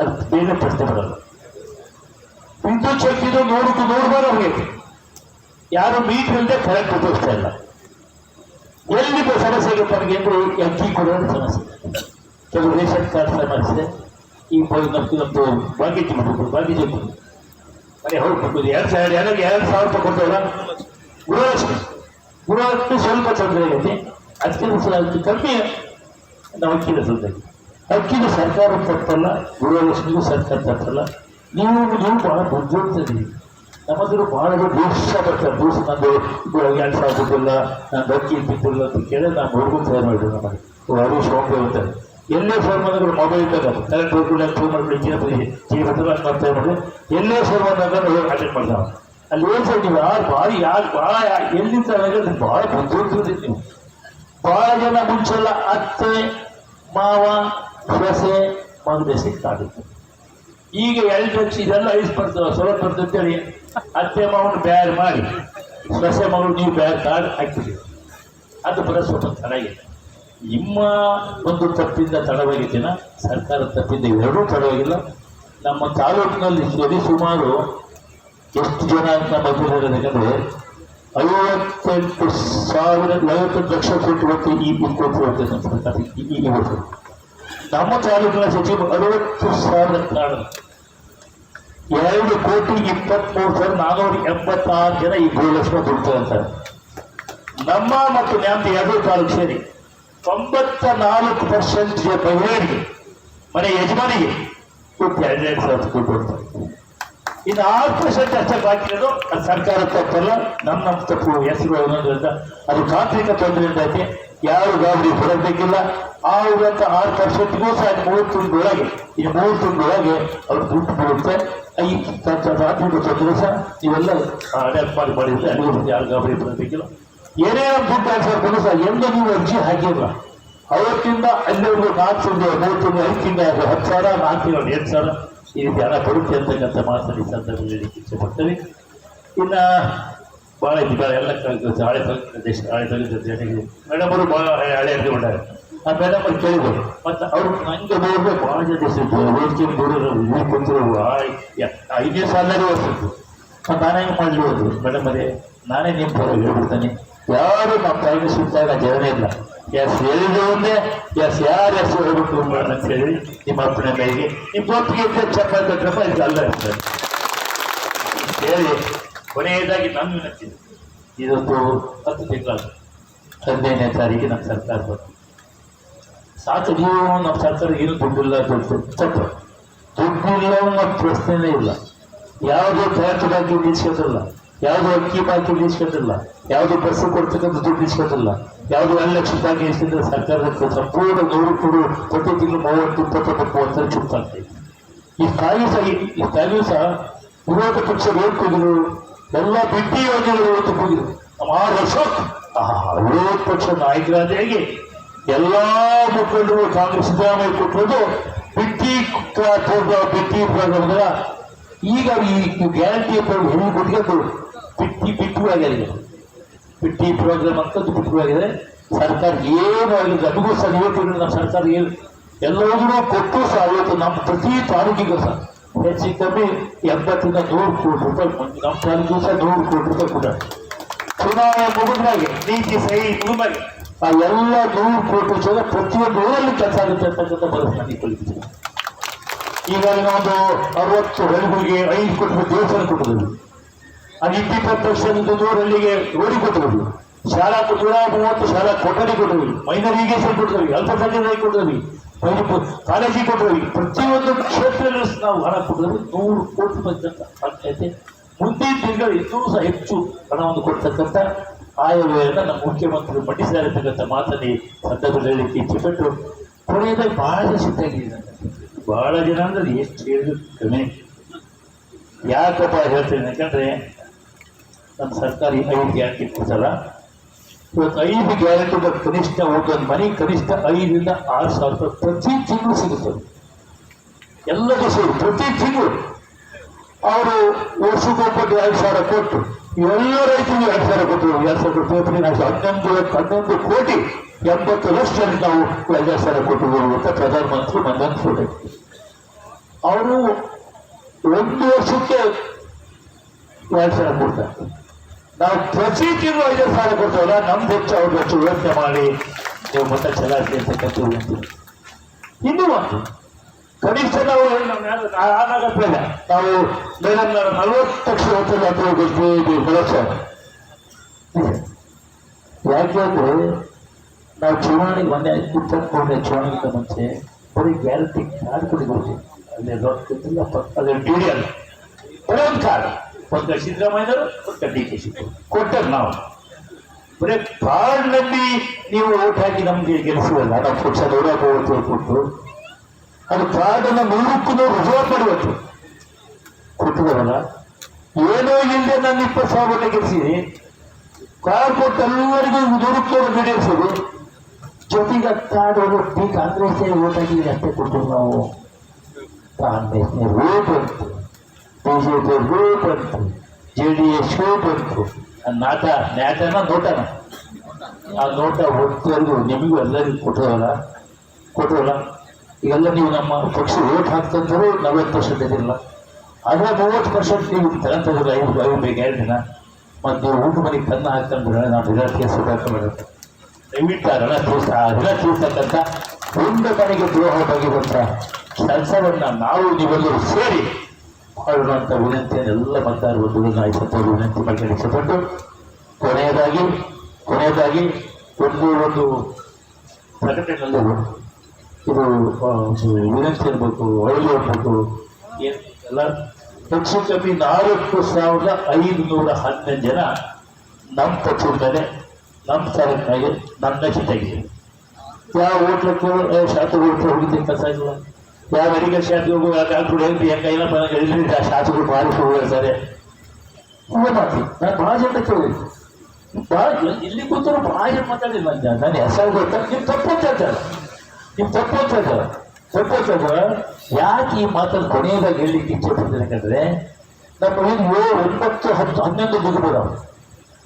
ಅದು ಬೇರೆ ಪ್ರಶ್ನೆ ಬರಲ್ಲ. ವಿದ್ಯುತ್ ಶಕ್ತಿದು ನೂರಕ್ಕೂ ನೂರು ಭಾಗ ಯಾರು ಮೀಟ್ ಇಲ್ಲದೆ ಕರೆಕ್ಟ್ ಉಪಯೋಗಿಸ್ತಾ ಇಲ್ಲ. ಎಲ್ಲಿ ಸಮಸ್ಯೆಗೆ ಎಂದು ಅಕ್ಕಿ ಕೊಡೋದು ಸಮಸ್ಯೆ. ಕೆಲವು ರೇಷನ್ ಕಾರ್ಡ್ ಸಮಸ್ಯೆ ಈ ನಮ್ದು ನಮ್ದು ಬಾಗಿಜಿ ಮಾಡಬೇಕು ಬಾಗಿಜಿ ಮನೆ ಹೋಗ್ಬೇಕು ಎರಡು ಸಾವಿರ ಯಾರಿಗೆ ಎರಡು ಸಾವಿರ ಕೊಡ್ತಾರ ಗೃಹಲಕ್ಷ್ಮಿ ಗೃಹಲಕ್ಷ್ಮಿ ಸ್ವಲ್ಪ ತೊಂದರೆ ಆಗೈತೆ. ಅದಕ್ಕಿಂತ ಕಮ್ಮಿ ನಾವು ಅಕ್ಕಿನ ತೊಂದರೆ ಅಕ್ಕಿಗೆ ಸರ್ಕಾರ ತಪ್ಪಲ್ಲ ಗೃಹಲಕ್ಷ್ಮಿಗೂ ಸರ್ಕಾರ ತಪ್ಪಲ್ಲ. ನೀವು ನೀವು ಬಹಳ ಬುದ್ಧಿವಂತರಿ ನಮ್ಮದ್ರು ಬಹಳ ದೂಷ ಬರ್ತಾರೆ. ದೂಷ ನಂದು ಸಾವಿರ ದುಡ್ಡಿಲ್ಲ, ನಾನು ಬಕ್ಕಿ ಬಿದ್ದಿಲ್ಲ ಅಂತ ಕೇಳಿ ನಾನು ಹುಡುಗನ್ ಫೋನ್ ಮಾಡಿದ್ರು ನಮಗೆ ಹರೀಶ್ ಹೋಗ್ತೇವೆ ಹೋಗ್ತಾರೆ ಎಲ್ಲೇ ಫೋನ್ ಮಾಡಿದ್ರು ಮೊಬೈಲ್ ಇದ್ದಾಗ, ಕರೆಂಟ್ ಹೋಗ್ಬಿಡಿ ಫೋನ್ ಮಾಡ್ಬಿಡಿ ಜೀವನ ನಾನು ಮಾಡ್ತಾ ಮಾಡಿ ಎಲ್ಲೇ ಫೋನ್ ಮಾಡಿದಾಗ ಅಟೆಂಡ್ ಮಾಡ್ತಾವ ಅಲ್ಲಿ ಏನು ಸರ್ ನೀವು? ಯಾರು ಭಾಳ ಯಾರು ಭಾಳ ಎಲ್ಲಿಂದ ಅನ್ನೋದು ಭಾಳ ಬುದ್ಧಿವಂತರಿ ನೀವು. ಭಾಳ ಜನ ಮುಂಚೆಲ್ಲ ಅತ್ತೆ, ಮಾವ, ಸೊಸೆ ಮಗದೆ ಸಿಕ್ಕಾಗಿತ್ತು ಈಗ ಎಲ್ ಲಕ್ಷ ಇದೆಲ್ಲ ಐಸ್ ಬರ್ತದೆ ಸ್ವಲ್ಪ ಅಂತೇಳಿ ಅತ್ತೆ ಮಾವನ ಬ್ಯಾರ್ ಮಾಡಿ, ಸೊಸೆ ಮಗಳು ನೀವು ಬ್ಯಾರ್ ಕಾರ್ಡ್ ಹಾಕ್ಬಿಡಿ. ಅದು ಬರೋ ಸ್ವಲ್ಪ ತಡಗಿದೆ ನಿಮ್ಮ ಒಂದು ತಪ್ಪಿಂದ ತಡವಾಗಿದ್ದೀನ ಸರ್ಕಾರದ ತಪ್ಪಿಂದ ಎರಡೂ ತಡವಾಗಿಲ್ಲ. ನಮ್ಮ ತಾಲೂಕಿನಲ್ಲಿ ಸರಿ ಸುಮಾರು ಎಷ್ಟು ಜನ ಅಂತ ಮಧ್ಯೆ ಐವತ್ತೆಂಟು ಸಾವಿರ ಐವತ್ತೆಂಟು ಲಕ್ಷ ಕೋಟಿ ಹೊತ್ತು ಈ ಬಿಲ್ ಕೋಟಿ ಹೋಗ್ತದೆ ಸರ್ಕಾರ ಈ- ಈ ವರ್ಷ ನಮ್ಮ ತಾಲೂಕಿನ ಸಚಿವರು ಅರವತ್ತು ಸಾವಿರ ಕಾರ್ಡ್ ಎರಡು ಕೋಟಿ ಇಪ್ಪತ್ಮೂರು ಸಾವಿರದ ನಾನೂರ ಎಂಬತ್ತಾರು ಜನ ಈ ಗೃಹಲಕ್ಷ್ಮಿ ದುಡ್ತಾರೆ ನಮ್ಮ ಮತ್ತು ನ್ಯಾಮತಿ ಎರಡು ತಾಲೂಕು ಸೇರಿ ತೊಂಬತ್ತ ನಾಲ್ಕು ಪರ್ಸೆಂಟ್ ಮಹಿಳೆಯರಿಗೆ, ಮನೆ ಯಜಮಾನಿಗೆ ಎರಡೆರಡು ಸಾವಿರ ದುಡ್ಡು ಕೊಡ್ತಾರೆ. ಇನ್ನು ಆರು ಪರ್ಸೆಂಟ್ ಅಷ್ಟೇ ಬಾಕಿ ಇರೋದು ಅದು ಸರ್ಕಾರ ತಪ್ಪಲ್ಲ ನಮ್ಮ ನಮ್ಮ ತಪ್ಪು ಹೆಸರು ಅನ್ನೋದ್ರಿಂದ ಅದು ತಾಂತ್ರಿಕ ತೊಂದರೆಯಿಂದ ಐತೆ ಯಾರು ಗಾಬರಿ ಬರಬೇಕಿಲ್ಲ ಆ ಉಳಿದಂತ ಆರು ಪರ್ಸೆಂಟ್ಗೂ ಸಹ ಮೂರು ತಿಂಗಳೊಳಗೆ ಈ ಮೂರು ತಿಂಗಳೊಳಗೆ ಅವ್ರು ದುಡ್ಡು ಬರುತ್ತೆ ಐ ತಾತ್ವಿಕ ಇವೆಲ್ಲ ತೊಂದರೆ ಸಹ ನೀವೆಲ್ಲ ಮಾಡಿದ್ರೆ ಅಲ್ಲಿಗೂ ಯಾರು ಗಾಬರಿ ಬರಬೇಕಿಲ್ಲ ಏನೇ ದುಡ್ಡು ಬಂದು ಸಹ ಎಂದು ನೀವು ಅರ್ಜಿ ಹಾಕಿಲ್ಲ. ಅವತ್ತಿಂದ ಅಲ್ಲಿವರೆಗೂ ನಾಲ್ಕು ತಿಂಗಳು ಮೂರು ತಿಂಗಳು ಐದು ತಿಂಗಳು ಹತ್ತು ಸಾವಿರ, ನಾಲ್ಕು ತಿಂಗಳು ಎಂಟು ಸಾವಿರ ಈ ರೀತಿ ಹಣ ಬರುತ್ತೆ ಅಂತಕ್ಕಂಥ ಮಾತನ್ನು ಈ ಸಂದರ್ಭದಲ್ಲಿ ಇಚ್ಛೆ ಇನ್ನ ಭಾಳ ಇದ್ದಾರೆ ಎಲ್ಲ ಹಳೆ ದೇಶ ಹಳೆ ಜನಗಳು ಜನರಿಗೆ ಮೇಡಮ್ ಅವರು ಭಾಳ ಹಳೆ ಅನ್ಕೊಂಡಾರೆ ಆ ಮೇಡಮ್ ಅವ್ರು ಕೇಳಿದ್ರು, ಮತ್ತು ಅವ್ರು ನಂಗೆ ನೋಡಿದ್ರೆ ಭಾಳ ಜನ ಸಿಗ್ತದೆ ವೇದಿಕೆ ನೋಡಿದ್ರು ಇಲ್ಲಿ ಕುಂತರು ಐದನೇ ಸಾಲನೇ ವರ್ಷದ್ದು ಮತ್ತು ನಾನೇನು ಮಾಡಲಿ ಹೋದ್ರು ಮೇಡಮ್ ಅದೇ ನಾನೇ ನಿಮ್ಮ ಪರವಾಗಿ ಹೇಳ್ಬಿಡ್ತಾನೆ. ಯಾರು ನಮ್ಮ ತಾಯಿಗೆ ಸುತ್ತಾಗ ಜನನೇ ಇಲ್ಲ. ಎಸ್ ಹೇಳಿದ್ರು ಒಂದೇ, ಎಸ್ ಯಾರು ಎಸ್ ಹೇಳ್ಬೇಕು ಅಂತ ಹೇಳಿ ನಿಮ್ಮ ಅಪ್ಪನ ಕೈಗೆ ನಿಮ್ಮ ಒಪ್ಪಿಗೆ ಚಪ್ಪ ಕೊಟ್ಟರಪ್ಪ ಇದು ಅಲ್ಲ ಹೇಳಿ. ಕೊನೆಯದಾಗಿ ನಾನು ವಿನಂತಿ ಇದೊಂದು ಹತ್ತು ತಿಂಗಳ ಹದಿನೈದನೇ ತಾರೀಕಿಗೆ ನಮ್ಮ ಸರ್ಕಾರ ಬಂತು. ಸಾಕು, ನೀವು ನಮ್ಮ ಸರ್ಕಾರ ಏನು ದುಡ್ಡಿಲ್ಲ, ದುಡ್ಡು ತಪ್ಪು ದುಡ್ಡಿಲ್ಲ ಮತ್ತು ಪ್ರಶ್ನೆನೇ ಇಲ್ಲ. ಯಾವುದೇ ಕರೆಂಟ್ ಬಾಕಿ ನಿಲ್ಸ್ಕೊತಿಲ್ಲ ಯಾವುದೋ ಅಕ್ಕಿ ಬಾಕಿ ನಿಲ್ಸ್ಕೊತಿಲ್ಲ ಯಾವುದು ಬಸ್ ಕೊಡ್ತಕ್ಕಂಥ ದುಡ್ಡು ನಿಲ್ಸ್ಕೊತಿಲ್ಲ ಯಾವುದು ಎರಡು ಲಕ್ಷ ಬಾಕಿ ಇಷ್ಟಿದ್ರೆ ಸರ್ಕಾರಕ್ಕೆ ಸಂಪೂರ್ಣ ನೂರು ಕೊಡು ಪ್ರತಿ ತಿಂಗಳು ಮೂವತ್ತು, ಇಪ್ಪತ್ತೊಂಬತ್ತು ಮೂವತ್ತರ ಚುಪ್ಪಾಗ್ತೈತೆ ಈ ತಾಯಿ ಸಹ ಈ ತಾಯಿಯೂ ಸಹ ವಿರೋಧ ಪಕ್ಷ ಹೋಗಿದ್ರು ಎಲ್ಲ ಬಿಟ್ಟಿ ಯೋಜನೆಗಳು ಇವತ್ತು ಹೋಗಿದೆ ಆರು ವರ್ಷ ವಿರೋಧ ಪಕ್ಷ ನಾಯಕರಾದ ಹೇಗೆ ಎಲ್ಲಾ ಮುಖಂಡರು ಕಾಂಗ್ರೆಸ್ ಸಿದ್ದರಾಮಯ್ಯ ಕೊಟ್ಟಿರೋದು ಬಿಟ್ಟಿ ಬಿಟ್ಟಿ ಪ್ರಯೋಗ ಈಗ ಈ ಗ್ಯಾರಂಟಿ ಹೆಣ್ಣು ಕೊಟ್ಟಿಗೆ ಬಿಟ್ಟಿ, ಬಿಟ್ಟು ಆಗಿದೆ ಬಿಟ್ಟಿ ಪ್ರೋಗ್ರಾಮ್ ಅಂತದ್ದು ಬಿಟ್ಟು ಆಗಿದೆ ಸರ್ಕಾರ ಏನು ಆಗಿದೆ ಅದಕ್ಕೂ ಸರ್ ಇವತ್ತು ನಮ್ಮ ಸರ್ಕಾರ ಏನು? ಎಲ್ಲರಿಗೂ ಕೊಟ್ಟು ಸಹ ಇವತ್ತು ನಮ್ಮ ಪ್ರತಿ ತಾಲೂಕಿಗೂ ಸಹ. ಎಂಬತ್ತಿಂದ ನೂರು ಕೋಟಿ ರೂಪಾಯಿ ಬಂದು ನಮ್ಮ ತಾಲೂಕಿಗೂ ಸಹ ನೂರು ಕೋಟಿ ರೂಪಾಯಿ ಕೂಡ. ನೀತಿ ಸಹಿ ಮುಗಿದಾಗೆ ಆ ಎಲ್ಲ ನೂರು ಕೋಟಿ ಜನ ಪ್ರತಿಯೊಂದು ಊರಲ್ಲಿ ಕೆಲಸ ಆಗುತ್ತೆ ಅಂತಕ್ಕಂಥ ಕಲಿತೀವಿ ಈಗ ಒಂದು ಅರವತ್ತು ಹಳ್ಳಿಗಳಿಗೆ ಐದು ಕೋಟಿ ದೇವಸ್ಥಾನ ಕೊಟ್ಟಿದ್ದೀವಿ. ಅದು ಇಪ್ಪತ್ತು ನೂರಲ್ಲಿಗೆ ಓಡಿ ಕೊಟ್ಟಿದ್ದೀವಿ. ಶಾಲಾ ನೂರ ಮೂವತ್ತು ಶಾಲಾ ಕೊಠಡಿ ಕೊಟ್ಟಿದ್ದೀವಿ. ಮೈನರ್ ಇರಿಗೇಷನ್ ಕೊಟ್ಟಿದ್ದೀವಿ, ಅಲ್ಪಸಂಖ್ಯಾತರಿಗೆ ಕೊಟ್ಟಿದ್ದೀವಿ. ಬೈದು ಕಾಲೇಜಿಗೆ ಕೊಟ್ಟರು. ಪ್ರತಿಯೊಂದು ಕ್ಷೇತ್ರಗಳು ನಾವು ಹಣ ಕೊಟ್ಟರೆ ನೂರು ಕೋಟಿ ಬಂದಂತ ಆಗ್ತೈತೆ ಮುಂದಿನ ತಿಂಗಳು ಇನ್ನೂ ಸಹ ಹೆಚ್ಚು ಹಣವನ್ನು ಕೊಡ್ತಕ್ಕಂಥ ಆಯವ್ಯಯನ ನಮ್ಮ ಮುಖ್ಯಮಂತ್ರಿ ಮಂಡಿಸಿದ್ದಾರೆ ಮಾತನ್ನು ಈ ಸಂದರ್ಭದಲ್ಲಿ ಇಚ್ಛೆಪಟ್ಟು ಕೊನೆಯದಾಗಿ ಬಹಳ ಸಿಟ್ಟಾಗಿದೆ ಬಹಳ ಜನ ಅಂದ್ರೆ ಎಷ್ಟು ಹೇಳಿದ್ರು ಕಮ್ಮಿ. ಯಾಕಪ್ಪ ಹೇಳ್ತೀನಿ ಯಾಕಂದ್ರೆ ನಮ್ಮ ಸರ್ಕಾರಿ ಐದು ಯಾಕೆ ಕೊಡ್ತಲ್ಲ ಇವತ್ತು ಐದು ಗ್ಯಾರಂಟಿ ಕನಿಷ್ಠ ಒಂದು ಮನೆ ಕನಿಷ್ಠ ಐದರಿಂದ ಆರು ಸಾವಿರ ರೂಪಾಯಿ ಪ್ರತಿ ತಿಂಗಳು ಸಿಗುತ್ತದೆ ಎಲ್ಲದೂ ಸೇರಿ ಪ್ರತಿ ತಿಂಗಳು. ಅವರು ವರ್ಷಕ್ಕೊಬ್ಬಟ್ಟು ಎರಡು ಸಾವಿರ ಕೊಟ್ಟು, ಎಲ್ಲ ರೈತರಿಗೆ ಎರಡು ಸಾವಿರ ಕೊಟ್ಟು, ಎರಡು ಸಾವಿರ ಕೊಟ್ಟು ಹನ್ನೊಂದು ಹನ್ನೊಂದು ಕೋಟಿ, ಎಂಬತ್ತು ಲಕ್ಷ ನಾವು ಎರಡು ಸಾವಿರ ಕೊಟ್ಟು ಅಂತ ಪ್ರಧಾನಮಂತ್ರಿ ಮನಮೋಹನ್ ಸಿಂಗ್ ಅವರು ಒಂದು ವರ್ಷಕ್ಕೆ ಎರಡು ಸಾವಿರ ಕೊಡ್ತಾರೆ. ನಾವು ಪ್ರತಿ ತಿಂಗಳು ಐದು ಸಾವಿರ ಕೊಡ್ತೇವಲ್ಲ ನಮ್ದು ಹೆಚ್ಚು ಅವ್ರ ಹೆಚ್ಚು ಯೋಚನೆ ಮಾಡಿ, ನೀವು ಮತ ಚಲಾಯಿಸಿ ಅಂತಕ್ಕಂಥ ಇನ್ನೂ ಒಂದು. ಕನಿಷ್ಠ ನಾವು ಆನಾಗತ್ವೇನ ನಾವು ಮೇಡಮ್ ನಲವತ್ತು ಲಕ್ಷ ಹೊತ್ತಲ್ಲಿ ಅಥವಾ ಗೊತ್ತು ಬಳಸ ಯಾಕೆ ಅಂದ್ರೆ ನಾವು ಚುನಾವಣೆಗೆ ಮೊನ್ನೆ ಕೂತ್ಕೊಂಡೆ ಚುನಾವಣೆಗೆ ಮುಂಚೆ ಬರೀ ಗ್ಯಾರಂಟಿ ಕಾರ್ಡ್ ಕೊಟ್ಟಿದ್ದೀವಿ ಅಲ್ಲಿ ರೊಕ್ಕ ಪಕ್ಕ- ಅದು ಡಿ ಅಲ್ಲ ಕಾರ್ಡ್. ಒಂದು ಸಿದ್ದರಾಮಯ್ಯನವರು ಕೊಟ್ಟ ಡಿ ಕೆ ಶಿವಕುಮಾರ್. ಕೊಟ್ಟರು ನಾವು. ಬರೀ ಕಾರ್ಡ್ನಲ್ಲಿ ನೀವು ಓಟ್ ಹಾಕಿ ನಮ್ಗೆ ಗೆಲ್ಲಿಸುವಲ್ಲ ನಾವು ಪಕ್ಷ ನೂರ ಮೂವತ್ತು ಕೊಟ್ಟು ಅದು ಕಾರ್ಡನ್ನು ನೂರಕ್ಕೂ ನೂರು ರಿಸರ್ವ್ ಮಾಡಬೇಕು ಕೊಟ್ಟಿದಾರಲ್ಲ ಏನೋ ಇಲ್ಲದೆ ನಾನು ಇಪ್ಪತ್ತು ಸಾವಿರ ಗೆಲ್ಲಿಸಿದೆ ಕಾರ್ಡ್ ಕೊಟ್ಟು ಎಲ್ಲರಿಗೂ ನೂರಕ್ಕೂ ನೂರು ನಡೆಸೋದು. ಜೊತೆಗೆ ಕಾರ್ಡ್ ಹೋಗಿ ಕಾಂಗ್ರೆಸ್ ಓಟ್ ಹಾಕಿದ್ರೆ ಅಷ್ಟೇ ಕೊಟ್ಟರು ನಾವು. ಕಾಂಗ್ರೆಸ್ ರೇಟ್ ಬಿಜೆಪಿ ರೇಟ್ ಬಂತು ಜೆ ಡಿ ಎಸ್ ಬಂತು ನಾಟ ನ್ಯಾಟನ ನೋಟನ ಆ ನೋಟ ಒಟ್ಟರಿಗೂ ನಿಮಗೂ ಎಲ್ಲರಿಗೂ ಕೊಟ್ಟೋಲ್ಲ ಕೊಟ್ಟೋಲ್ಲ ಈಗೆಲ್ಲ ನೀವು ನಮ್ಮ ಪಕ್ಷ ಓಟ್ ಹಾಕ್ತಂದ್ರೆ ನಲವತ್ತು ಪರ್ಸೆಂಟ್ ಇದಿಲ್ಲ ಆದರೆ ಮೂವತ್ತು ಪರ್ಸೆಂಟ್ ನೀವು ತಗೊಂಡ್ರೆ ಐದು ಐದು ಗ್ಯಾರಂಟಿನ ಮತ್ತು ನೀವು ಊಟ ಮನೆಗೆ ಕನ್ನ ಹಾಕ್ತಂದ್ರೆ ನಾವು ವಿರಾಟಿಗೆ ಸುಧಾರಿಸಬೇಕು ದಯವಿಟ್ಟು ಆ ತೀರ್ಸ ಆ ದಿನ ತೀರ್ತಕ್ಕಂಥ ಒಂದು ಮನೆಗೆ ದ್ರೋಹ ಬಗೆವಂತ ಕೆಲಸವನ್ನು ನಾವು ನೀವೆಲ್ಲರೂ ಸೇರಿ ಮಾಡುವಂತ ವಿನಂತಿಯನ್ನು ಎಲ್ಲ ಮತದಾರ ಬಂಧುಗಳು ನಾಯಕತ್ವ ವಿನಂತಿ ಇಷ್ಟಪಟ್ಟು ಕೊನೆಯದಾಗಿ ಕೊನೆಯದಾಗಿ ಒಂದು ಒಂದು ಪ್ರಕಟಣೆಯಲ್ಲಿ ಇದು ವಿನಂತಿ ಇರಬೇಕು ಒಳ್ಳೆ ಇರಬೇಕು. ಎಲ್ಲ ಹೆಚ್ಚು ಕಮ್ಮಿ ನಾಲ್ಕು ಸಾವಿರದ ಐದುನೂರ ಹನ್ನೊಂದು ಜನ ನಮ್ಮ ಪಕ್ಷದ ಮೇಲೆ ನಮ್ಮ ಸರ್ಕಾರಕ್ಕೆ ನನ್ನ ಜೊತೆಗೆ ಯಾವ ಓಟ್ಲಕ್ಕೂ ಶಾತು ಓಟ್ಲು ಹೋಗಿದ್ದೆ ಕಸ ಇಲ್ಲ. ಯಾವ ಮೆಡಿಕಲ್ ಶಾಪ್ ಹೋಗು ಡಾಕ್ಟ್ರು ಹೇಳ್ತಿ ಹೆಂಗ ಏನಪ್ಪ ಹೇಳಿದ್ರೆ ಶಾಸಕರು ಭಾರಿ ಹೂವ ಮಾತಿ. ನಾನು ಬಹಳ ಜನ ಕೇಳಿ ಭಾಳ ಇಲ್ಲಿ ಕೂತರು ಭಾಳ ಜನ ಮಾತಾಡಿಲ್ಲ ನಾನು ನನ್ನ ಹೆಸರು ಗೊತ್ತಾ? ನೀವು ತಪ್ಪು ಅಂತ ಹೇಳ್ತಾರೆ. ನೀವು ತಪ್ಪು ಅಂತ ತಪ್ಪು ಅಂತ ಯಾಕೆ ಈ ಮಾತನ್ನು ಕೊನೆಯದಾಗಿ ಹೇಳಲಿಕ್ಕೆ ಇಚ್ಛೆ ಪಡ್ತೀನಿ ಯಾಕಂದ್ರೆ ನಮ್ಮ ಏಳು ಒಂಬತ್ತು ಹತ್ತು ಹನ್ನೊಂದು ನಿಗಮಗಳು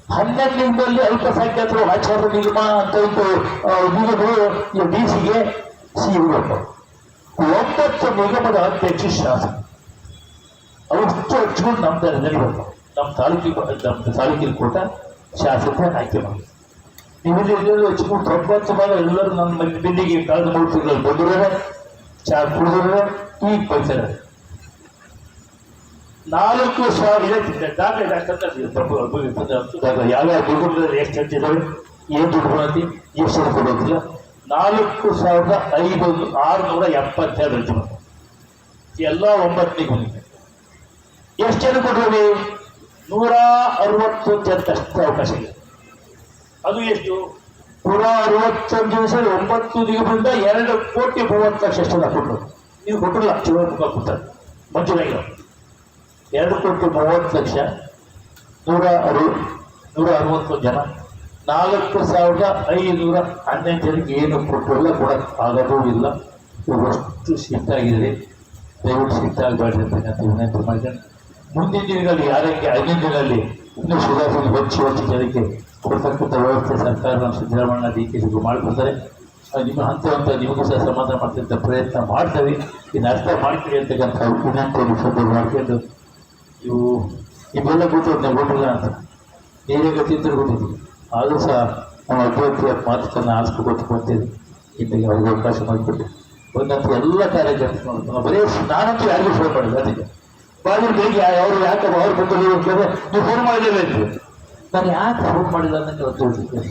ಹನ್ನೆರಡು ನಿಗಮದಲ್ಲಿ ಅಲ್ಪಸಂಖ್ಯಾತರು ಆಚಾರ ನಿಗಮ ಅಂತ ಒಂದು ಆ, ನಿಗಮಗಳು ಡಿ ಸಿಗೆ ಸಿ ಇರಬೇಕು. ಒಂಬತ್ತು ನಿಗಮದ ಅಧ್ಯಕ್ಷ ಶಾಸಕ ಅವರು ಹಚ್ಕೊಂಡು ನಮ್ಮ ನಮ್ದೇ ನಡಿಬೇಕು. ನಮ್ಮ ತಾಲೂಕಿಗೆ ನಮ್ಮ ತಾಲೂಕಿನ ಕೂಟ ಶಾಸಕ ಆಯ್ಕೆ ಮಾಡಿ ನೀವು ಎಲ್ಲರೂ ಹಚ್ಕೊಂಡು ತೊಂಬತ್ತು ಭಾಗ ಎಲ್ಲರೂ ನಮ್ಮ ಬಿಂದಿಗೆ ಕಳೆದ ಮೂರು ತಿಂಗಳಲ್ಲಿ ಬಂದಿರೋರೆ, ಚಾ ಕುಡಿದ್ರೆ ಈಗ ಬರ್ತಾರೆ ನಾಲ್ಕು ಸಾವಿರ ದಾಖಲೆ ಯಾವ್ಯಾವ ದುಡ್ಡು ಎಷ್ಟು ಹಚ್ಚಿದ್ದಾವೆ ಏನು ದುಡ್ಡು ಬರತಿ ಎಷ್ಟು ಕೊಡೋದಿಲ್ಲ. ನಾಲ್ಕು ಸಾವಿರದ ಐದು ಆರುನೂರ ಎಪ್ಪತ್ತೆರಡು ಜನ. ಎಲ್ಲ ಒಂಬತ್ತನೇ ಗುಣಿಗೆ ಎಷ್ಟು ಜನ ಕೊಡ್ರಿ ನೂರ ಅರವತ್ತು ಜನಕ್ಕಷ್ಟು ಅವಕಾಶ ಇದೆ. ಅದು ಎಷ್ಟು? ನೂರ ಅರವತ್ತೊಂದು ದಿವಸ ಒಂಬತ್ತು ದಿನದಿಂದ ಎರಡು ಕೋಟಿ ಮೂವತ್ತು ಲಕ್ಷ ಜನ ಕೊಟ್ಟರು. ನೀವು ಕೊಟ್ಟಿಲ್ಲ ಲಕ್ಷ ಕೊಟ್ಟರು. ಮಂಜೂರಾಗಿರೋ ಎರಡು ಕೋಟಿ ಮೂವತ್ತು ಲಕ್ಷ ನೂರ ಅರು ನೂರ ಅರವತ್ತು ಜನ. ನಾಲ್ಕು ಸಾವಿರದ ಐನೂರ ಹನ್ನೊಂದು ಜನಕ್ಕೆ ಏನು ಕೊಟ್ಟಿಲ್ಲ ಕೊಡೋಕ್ಕೆ ಆಗೋದೂ ಇಲ್ಲ. ಇವಷ್ಟು ಸಿಟ್ಟಾಗಿದೆ ದಯವಿಟ್ಟು ಸಿಟ್ಟಾಗಬಾರ್ದು ಅಂತಕ್ಕಂಥ ವಿನಂತಿ ಮಾಡ್ಕೊಂಡು ಮುಂದಿನ ದಿನಗಳಲ್ಲಿ, ಯಾರಕ್ಕೆ ಐದನೇ ದಿನದಲ್ಲಿ ಇನ್ನೂ ಸುಧಾರಿಸಲು ಹೆಚ್ಚು ಹೆಚ್ಚು ಜನಕ್ಕೆ ಕೊಡ್ತಕ್ಕಂಥ ವ್ಯವಸ್ಥೆ ಸರ್ಕಾರ ನಮ್ಮ ಸಿದ್ದರಾಮಣ್ಣ ಡಿ ಕೆ ಶಿಗೂ ಮಾಡ್ಕೊಡ್ತಾರೆ. ನಿಮ್ಮ ಹಂತ ನಿಮಗೂ ಸಹ ಸಮಾಧಾನ ಮಾಡ್ತಕ್ಕಂಥ ಪ್ರಯತ್ನ ಮಾಡ್ತೇವೆ. ಇನ್ನು ಅರ್ಥ ಮಾಡ್ತೀವಿ ಅಂತಕ್ಕಂಥ ವಿನಂತಿಯನ್ನು ಸಂದರ್ಭ ಮಾಡ್ಕೊಂಡು ಇವು ಇವೆಲ್ಲ ಗೊತ್ತಿರುತ್ತೆ ಗೊತ್ತಿಲ್ಲ ಅಂತ. ಏನೇ ಗೊತ್ತಿದ್ದರೂ ಗೊತ್ತಿದ್ವಿ ಆದರೂ ಸಹ ನಮ್ಮ ಅಭ್ಯರ್ಥಿಯ ಮಾತುಕನ್ನು ಆಲಿಸ್ಬೇಕು ಬಂದಿದ್ದೆ ಇಲ್ಲಿಗೆ ಅವ್ರಿಗೆ ಅವಕಾಶ ಮಾಡಿಕೊಟ್ಟು ಒಂದಂತೂ ಎಲ್ಲ ಕಾರ್ಯಕರ್ತರು ನಾವು ಬರೀ ನಾನಂತೂ ಯಾರಿಗೂ ಫೋನ್ ಮಾಡಿಲ್ಲ ಅದಕ್ಕೆ. ಬಾಗಿಲು ಹೇಗೆ ಅವರು ಯಾಕೆ ಅವ್ರು ಬಂದು ನೀವು ಕೇಳಿದ್ರೆ ನೀವು ಫೋನ್ ಮಾಡಿದ್ದೇವೆ ಇದ್ರು. ನಾನು ಯಾಕೆ ಫೋನ್ ಮಾಡಿಲ್ಲ ಅನ್ನೋಕ್ಕೆ ಗೊತ್ತಿಲ್ಲ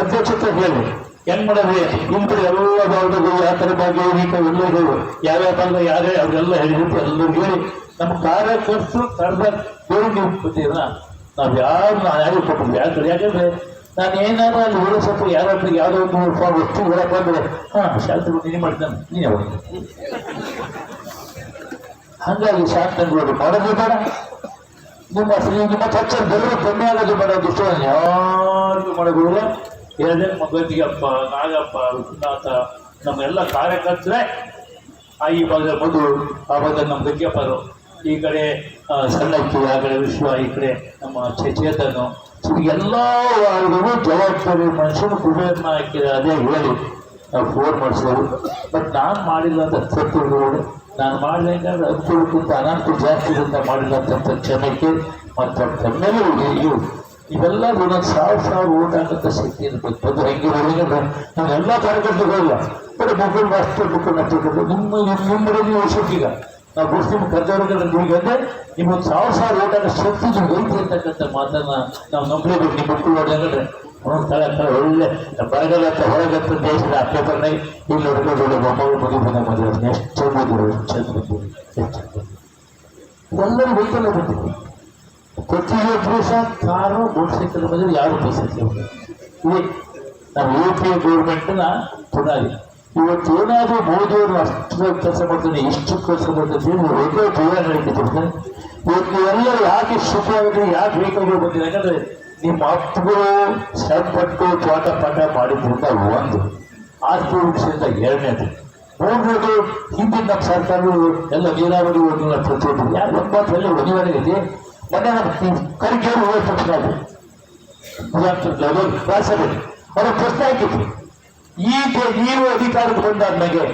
ಅಧ್ಯಕ್ಷತೆ ಹೇಳಿ. ಹೆಂಗ್ ಮಾಡೋದು ಗುಂಪು ಎಲ್ಲ ಭಾಗದಲ್ಲಿ ಯಾವ ಥರ ಭಾಗ ಏನೀಕ ಎಲ್ಲ ಇದಾವೆ ಯಾವ್ಯಾವ ಭಾಗ ಯಾರೇ ಅವರೆಲ್ಲ ಹೇಳಿದ್ರು, ಎಲ್ಲರೂ ಹೇಳಿ. ನಮ್ಮ ಕಾರ್ಯಕರ್ತರು ಕಳೆದ ನೀವು ಗೊತ್ತೀರಾ ನಾವು ಯಾರು ನಾನು ಯಾರು ಕೊಟ್ಟಿಲ್ಲ ಯಾಕಂದ್ರೆ ಯಾಕಂದ್ರೆ ನಾನು ಏನಾದ್ರು ಅಲ್ಲಿ ಹೇಳೋ ಸ್ವಲ್ಪ ಯಾರಾದ್ರೂ ಯಾವುದೋ ಒಂದು ವಸ್ತು ಹೇಳಕ್ ಬಂದ್ರೆ, ಹಾ ಶಾಂತಿ ನೀನು ಮಾಡ್ತಾನೆ ನೀನೇ. ಹೋಗಿ ಹಂಗಾಗಿ ಶಾಂತಿಗಳು ಮಾಡೋದು ಬೇಡ. ನಿಮ್ಮ ಶ್ರೀ ನಿಮ್ಮ ಚರ್ಚ ಬೆಲ್ಲ ಕಮ್ಮಿ ಆಗೋದು ಬೇಡ. ದುಷ್ಟ ಯಾರಿಗೂ ಮಾಡೋದಿಲ್ಲ ಎರಡನೇ ಗಂಗಿಯಪ್ಪ ನಾಗಪ್ಪ ವಿಶ್ವನಾಥ ನಮ್ಮೆಲ್ಲ ಕಾರ್ಯಕರ್ತರೇ, ಆ ಈ ಭಾಗದ ಮಧು ಆ ಭಾಗದ ನಮ್ಮ ಗಂಗೆಪ್ಪರು ಈ ಕಡೆ ಸಣ್ಣಕ್ಕಿ, ಆ ಕಡೆ ವಿಶ್ವ, ಈ ಕಡೆ ನಮ್ಮ ಚೇತನು ಎಲ್ಲ ವಾರ್ಡ್ಗಳು ಜವಾಬ್ದಾರಿ ಮನುಷ್ಯನ ಕುಬೇರನ ಹಾಕಿದ ಅದೇ ಹೇಳಿ. ನಾವು ಫೋನ್ ಮಾಡಿಸೋದು. ಬಟ್ ನಾನು ಮಾಡಿಲ್ಲ ಅಂತ ನೋಡಿ ನಾನು ಮಾಡಲಿಲ್ಲ ಅನುಕೂಲಕ್ಕಿಂತ ಅನಾನುಕೂಲ ಜಾಸ್ತಿ ಅಂತ ಮಾಡಿಲ್ಲ ಅಂತ ಕ್ಷಮಕ್ಕೆ ಮತ್ತು ತಮ್ಮೆಲ್ಲೂ ಇವು ಇವೆಲ್ಲ ಒಂದೊಂದು ಸಾವಿರ ಸಾವಿರ ಓಟ್ ಆಗಂತ ಶಕ್ತಿ ಇರಬೇಕು. ಅದು ಹೆಂಗೆ ನಾವು ಎಲ್ಲ ಕಾರ್ಯಕರ್ತರುಗಳಿಲ್ಲ. ಬಟ್ ಮಕ್ಕಳು ಅಷ್ಟು ಮಕ್ಕಳು ಹಚ್ಚಿಕೊಂಡು ನಿಮ್ಮ ನಿಮ್ಮಲ್ಲಿ ವರ್ಷಕ್ಕೀಗ ನಾವು ಮುಸ್ಲಿಂ ಕರ್ದವ್ರಿಗೆ ನಿಮಗೆ ಅಂದ್ರೆ ನಿಮ್ಮೊಂದು ಸಾವಿರ ಸಾವಿರ ಓಟ್ ಹಾಕೋ ಶಕ್ತಿ ನಿಮ್ಗೆ ಐತಿ ಅಂತಕ್ಕಂಥ ಮಾತನ್ನ ನಾವು ನಂಬಲೇಬೇಕು ನಿಮ್ಮ ಮಕ್ಕಳು ನೋಡಿದ್ರೆ ಒಂದೊಂದು ಸ್ಥಳ ಸ್ಥಳ ಒಳ್ಳೆ ಬರಗಾಲ ಅಂತ ಹೊರಗತ್ತ ದೇಶದ ಆ ಪೇಪರ್ನಾಗ ಇಲ್ಲಿ ನೋಡ್ಕೊಂಡು ಒಳ್ಳೆ ಮೊಮ್ಮಗಳು ಮದುವೆ ಬಂದ ಮದುವೆ ಎಷ್ಟು ಮದುವೆ ಎಷ್ಟು ಮದುವೆ ಎಷ್ಟು ಎಲ್ಲರೂ ವೆಹಿಕಲ್ ಬಂದಿದೆ. ಪ್ರತಿಯೊಬ್ಬರು ಸಹ ಕಾರು ಮೋಟರ್ ಸೈಕಲ್ ಬಂದರೆ ಯಾರು ಬಸ್ ನಾವು ಯು ಪಿ ಎ ಗೌರ್ಮೆಂಟ್ನ ಪುನಾದಿ ಇವತ್ತು ಏನಾದರೂ ಮೋದಿಯವರು ಅಷ್ಟು ಕೆಲಸ ಮಾಡ್ತಾನೆ ಇಷ್ಟು ಕೆಲಸ ಮಾಡ್ತಾನೆ ಒಳ್ಳೆ ಜೀವನ ನಡೀತಿರ್ತಾರೆ ಇವತ್ತು ಎಲ್ಲರೂ ಯಾಕೆ ಸುಖವಾಗಿದೆ ಯಾಕೆ ಬೇಕಾಗಿ ಬಂದಿದೆ ಯಾಕಂದ್ರೆ ನಿಮ್ಮ ಅಪ್ಪಗಳು ಸಂಪಟ್ಟು ಚಾಟ ಪಾಠ ಮಾಡಿದ್ರಿಂದ ಒಂದು, ಆಸ್ತಿ ವಿಷಯದ ಎರಡನೇದು. ಮೂರನೇದು, ಹಿಂದಿನ ನಮ್ಮ ಸರ್ಕಾರಗಳು ಎಲ್ಲ ನೀರಾವರಿ ಯೋಜನೆ ಪ್ರತಿಯೊಂದು, ಯಾರು ಒಂಬತ್ತರಲ್ಲಿ ಅನಿವಾರ್ಯತೆ ಮೊನ್ನೆ ನಮ್ಮ ತಕ್ಷಣ ಅದು. ಲೆವೆಲ್ ರಾಜ್ಯಸಭೆ ಅವರ ಪ್ರಶ್ನೆ ಹಾಕಿದ್ರು ಈಗ ನೀವು ಅಧಿಕಾರಕ್ಕೆ ಬಂದಾದ್ಮೇಲೆ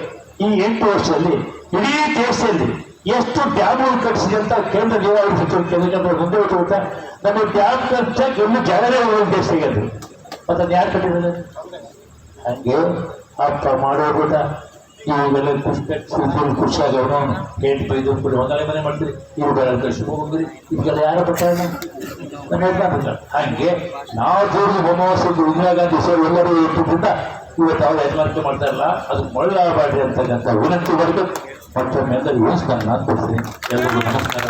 ಈ ಎಂಟು ವರ್ಷದಲ್ಲಿ, ಇಡೀ ದೇಶದಲ್ಲಿ ಎಷ್ಟು ಡ್ಯಾಮ್ಗಳು ಕಟ್ಟಿಸಿದೆ ಅಂತ ಕೇಂದ್ರ ನೀರಾವರಿ ಸಚಿವರು ಕೇಂದ್ರ ಮುಂದೆ ಹೊತ್ತು ಗೊತ್ತಾ ನಮ್ಮ ಡ್ಯಾಮ್ ಖರ್ಚಾಗಿ ಇನ್ನು ಜನರೇ ಹೋಗಿ ದೇಶ ಸಿಗೋದು ಮತ್ತೆ ಯಾರು ಕಟ್ಟಿದ್ದಾರೆ ಹಂಗೆ ಅಪ್ಪ ಮಾಡೋ ಕೂಡ ಇವಾಗೆಲ್ಲ ಖುಷಿ ಖುಷಿಯಾಗಿ ಅವನು ಕೇಟ್ ಬೈದು ಕೂಡ ಒಂದನೇ ಮನೆ ಮಾಡ್ತೀರಿ. ಇವುಗಳೆಲ್ಲ ಶುಭ ಹೋಗಿರಿ ಇವಾಗೆಲ್ಲ ಯಾರ ಪ್ರಕಾರ ನಮ್ಮ ಹೇಳ್ತಾ ಹಂಗೆ ನಾವು ದೇವರಿಗೆ ಬೊಮ್ಮವಾಸ ಇಂದಿರಾ ಗಾಂಧಿ ಸರ್ ಎಲ್ಲರೂ ಇಟ್ಟಿದ್ದರಿಂದ ಇವತ್ತು ಅವ್ರು ಯಜಮಾನಿಕೆ ಮಾಡ್ತಾ ಇಲ್ಲ ಅದು ಮಳ್ಳಾಗಬಾರ್ದು ಅಂತಕ್ಕಂಥ ವಿನಂತಿ ಬರೆದು ಮತ್ತೊಮ್ಮೆ ಎಲ್ಲರಿಗೂ ನಾನು ಕೊಡ್ತೀನಿ ಎಲ್ಲರಿಗೂ ನಮಸ್ಕಾರ.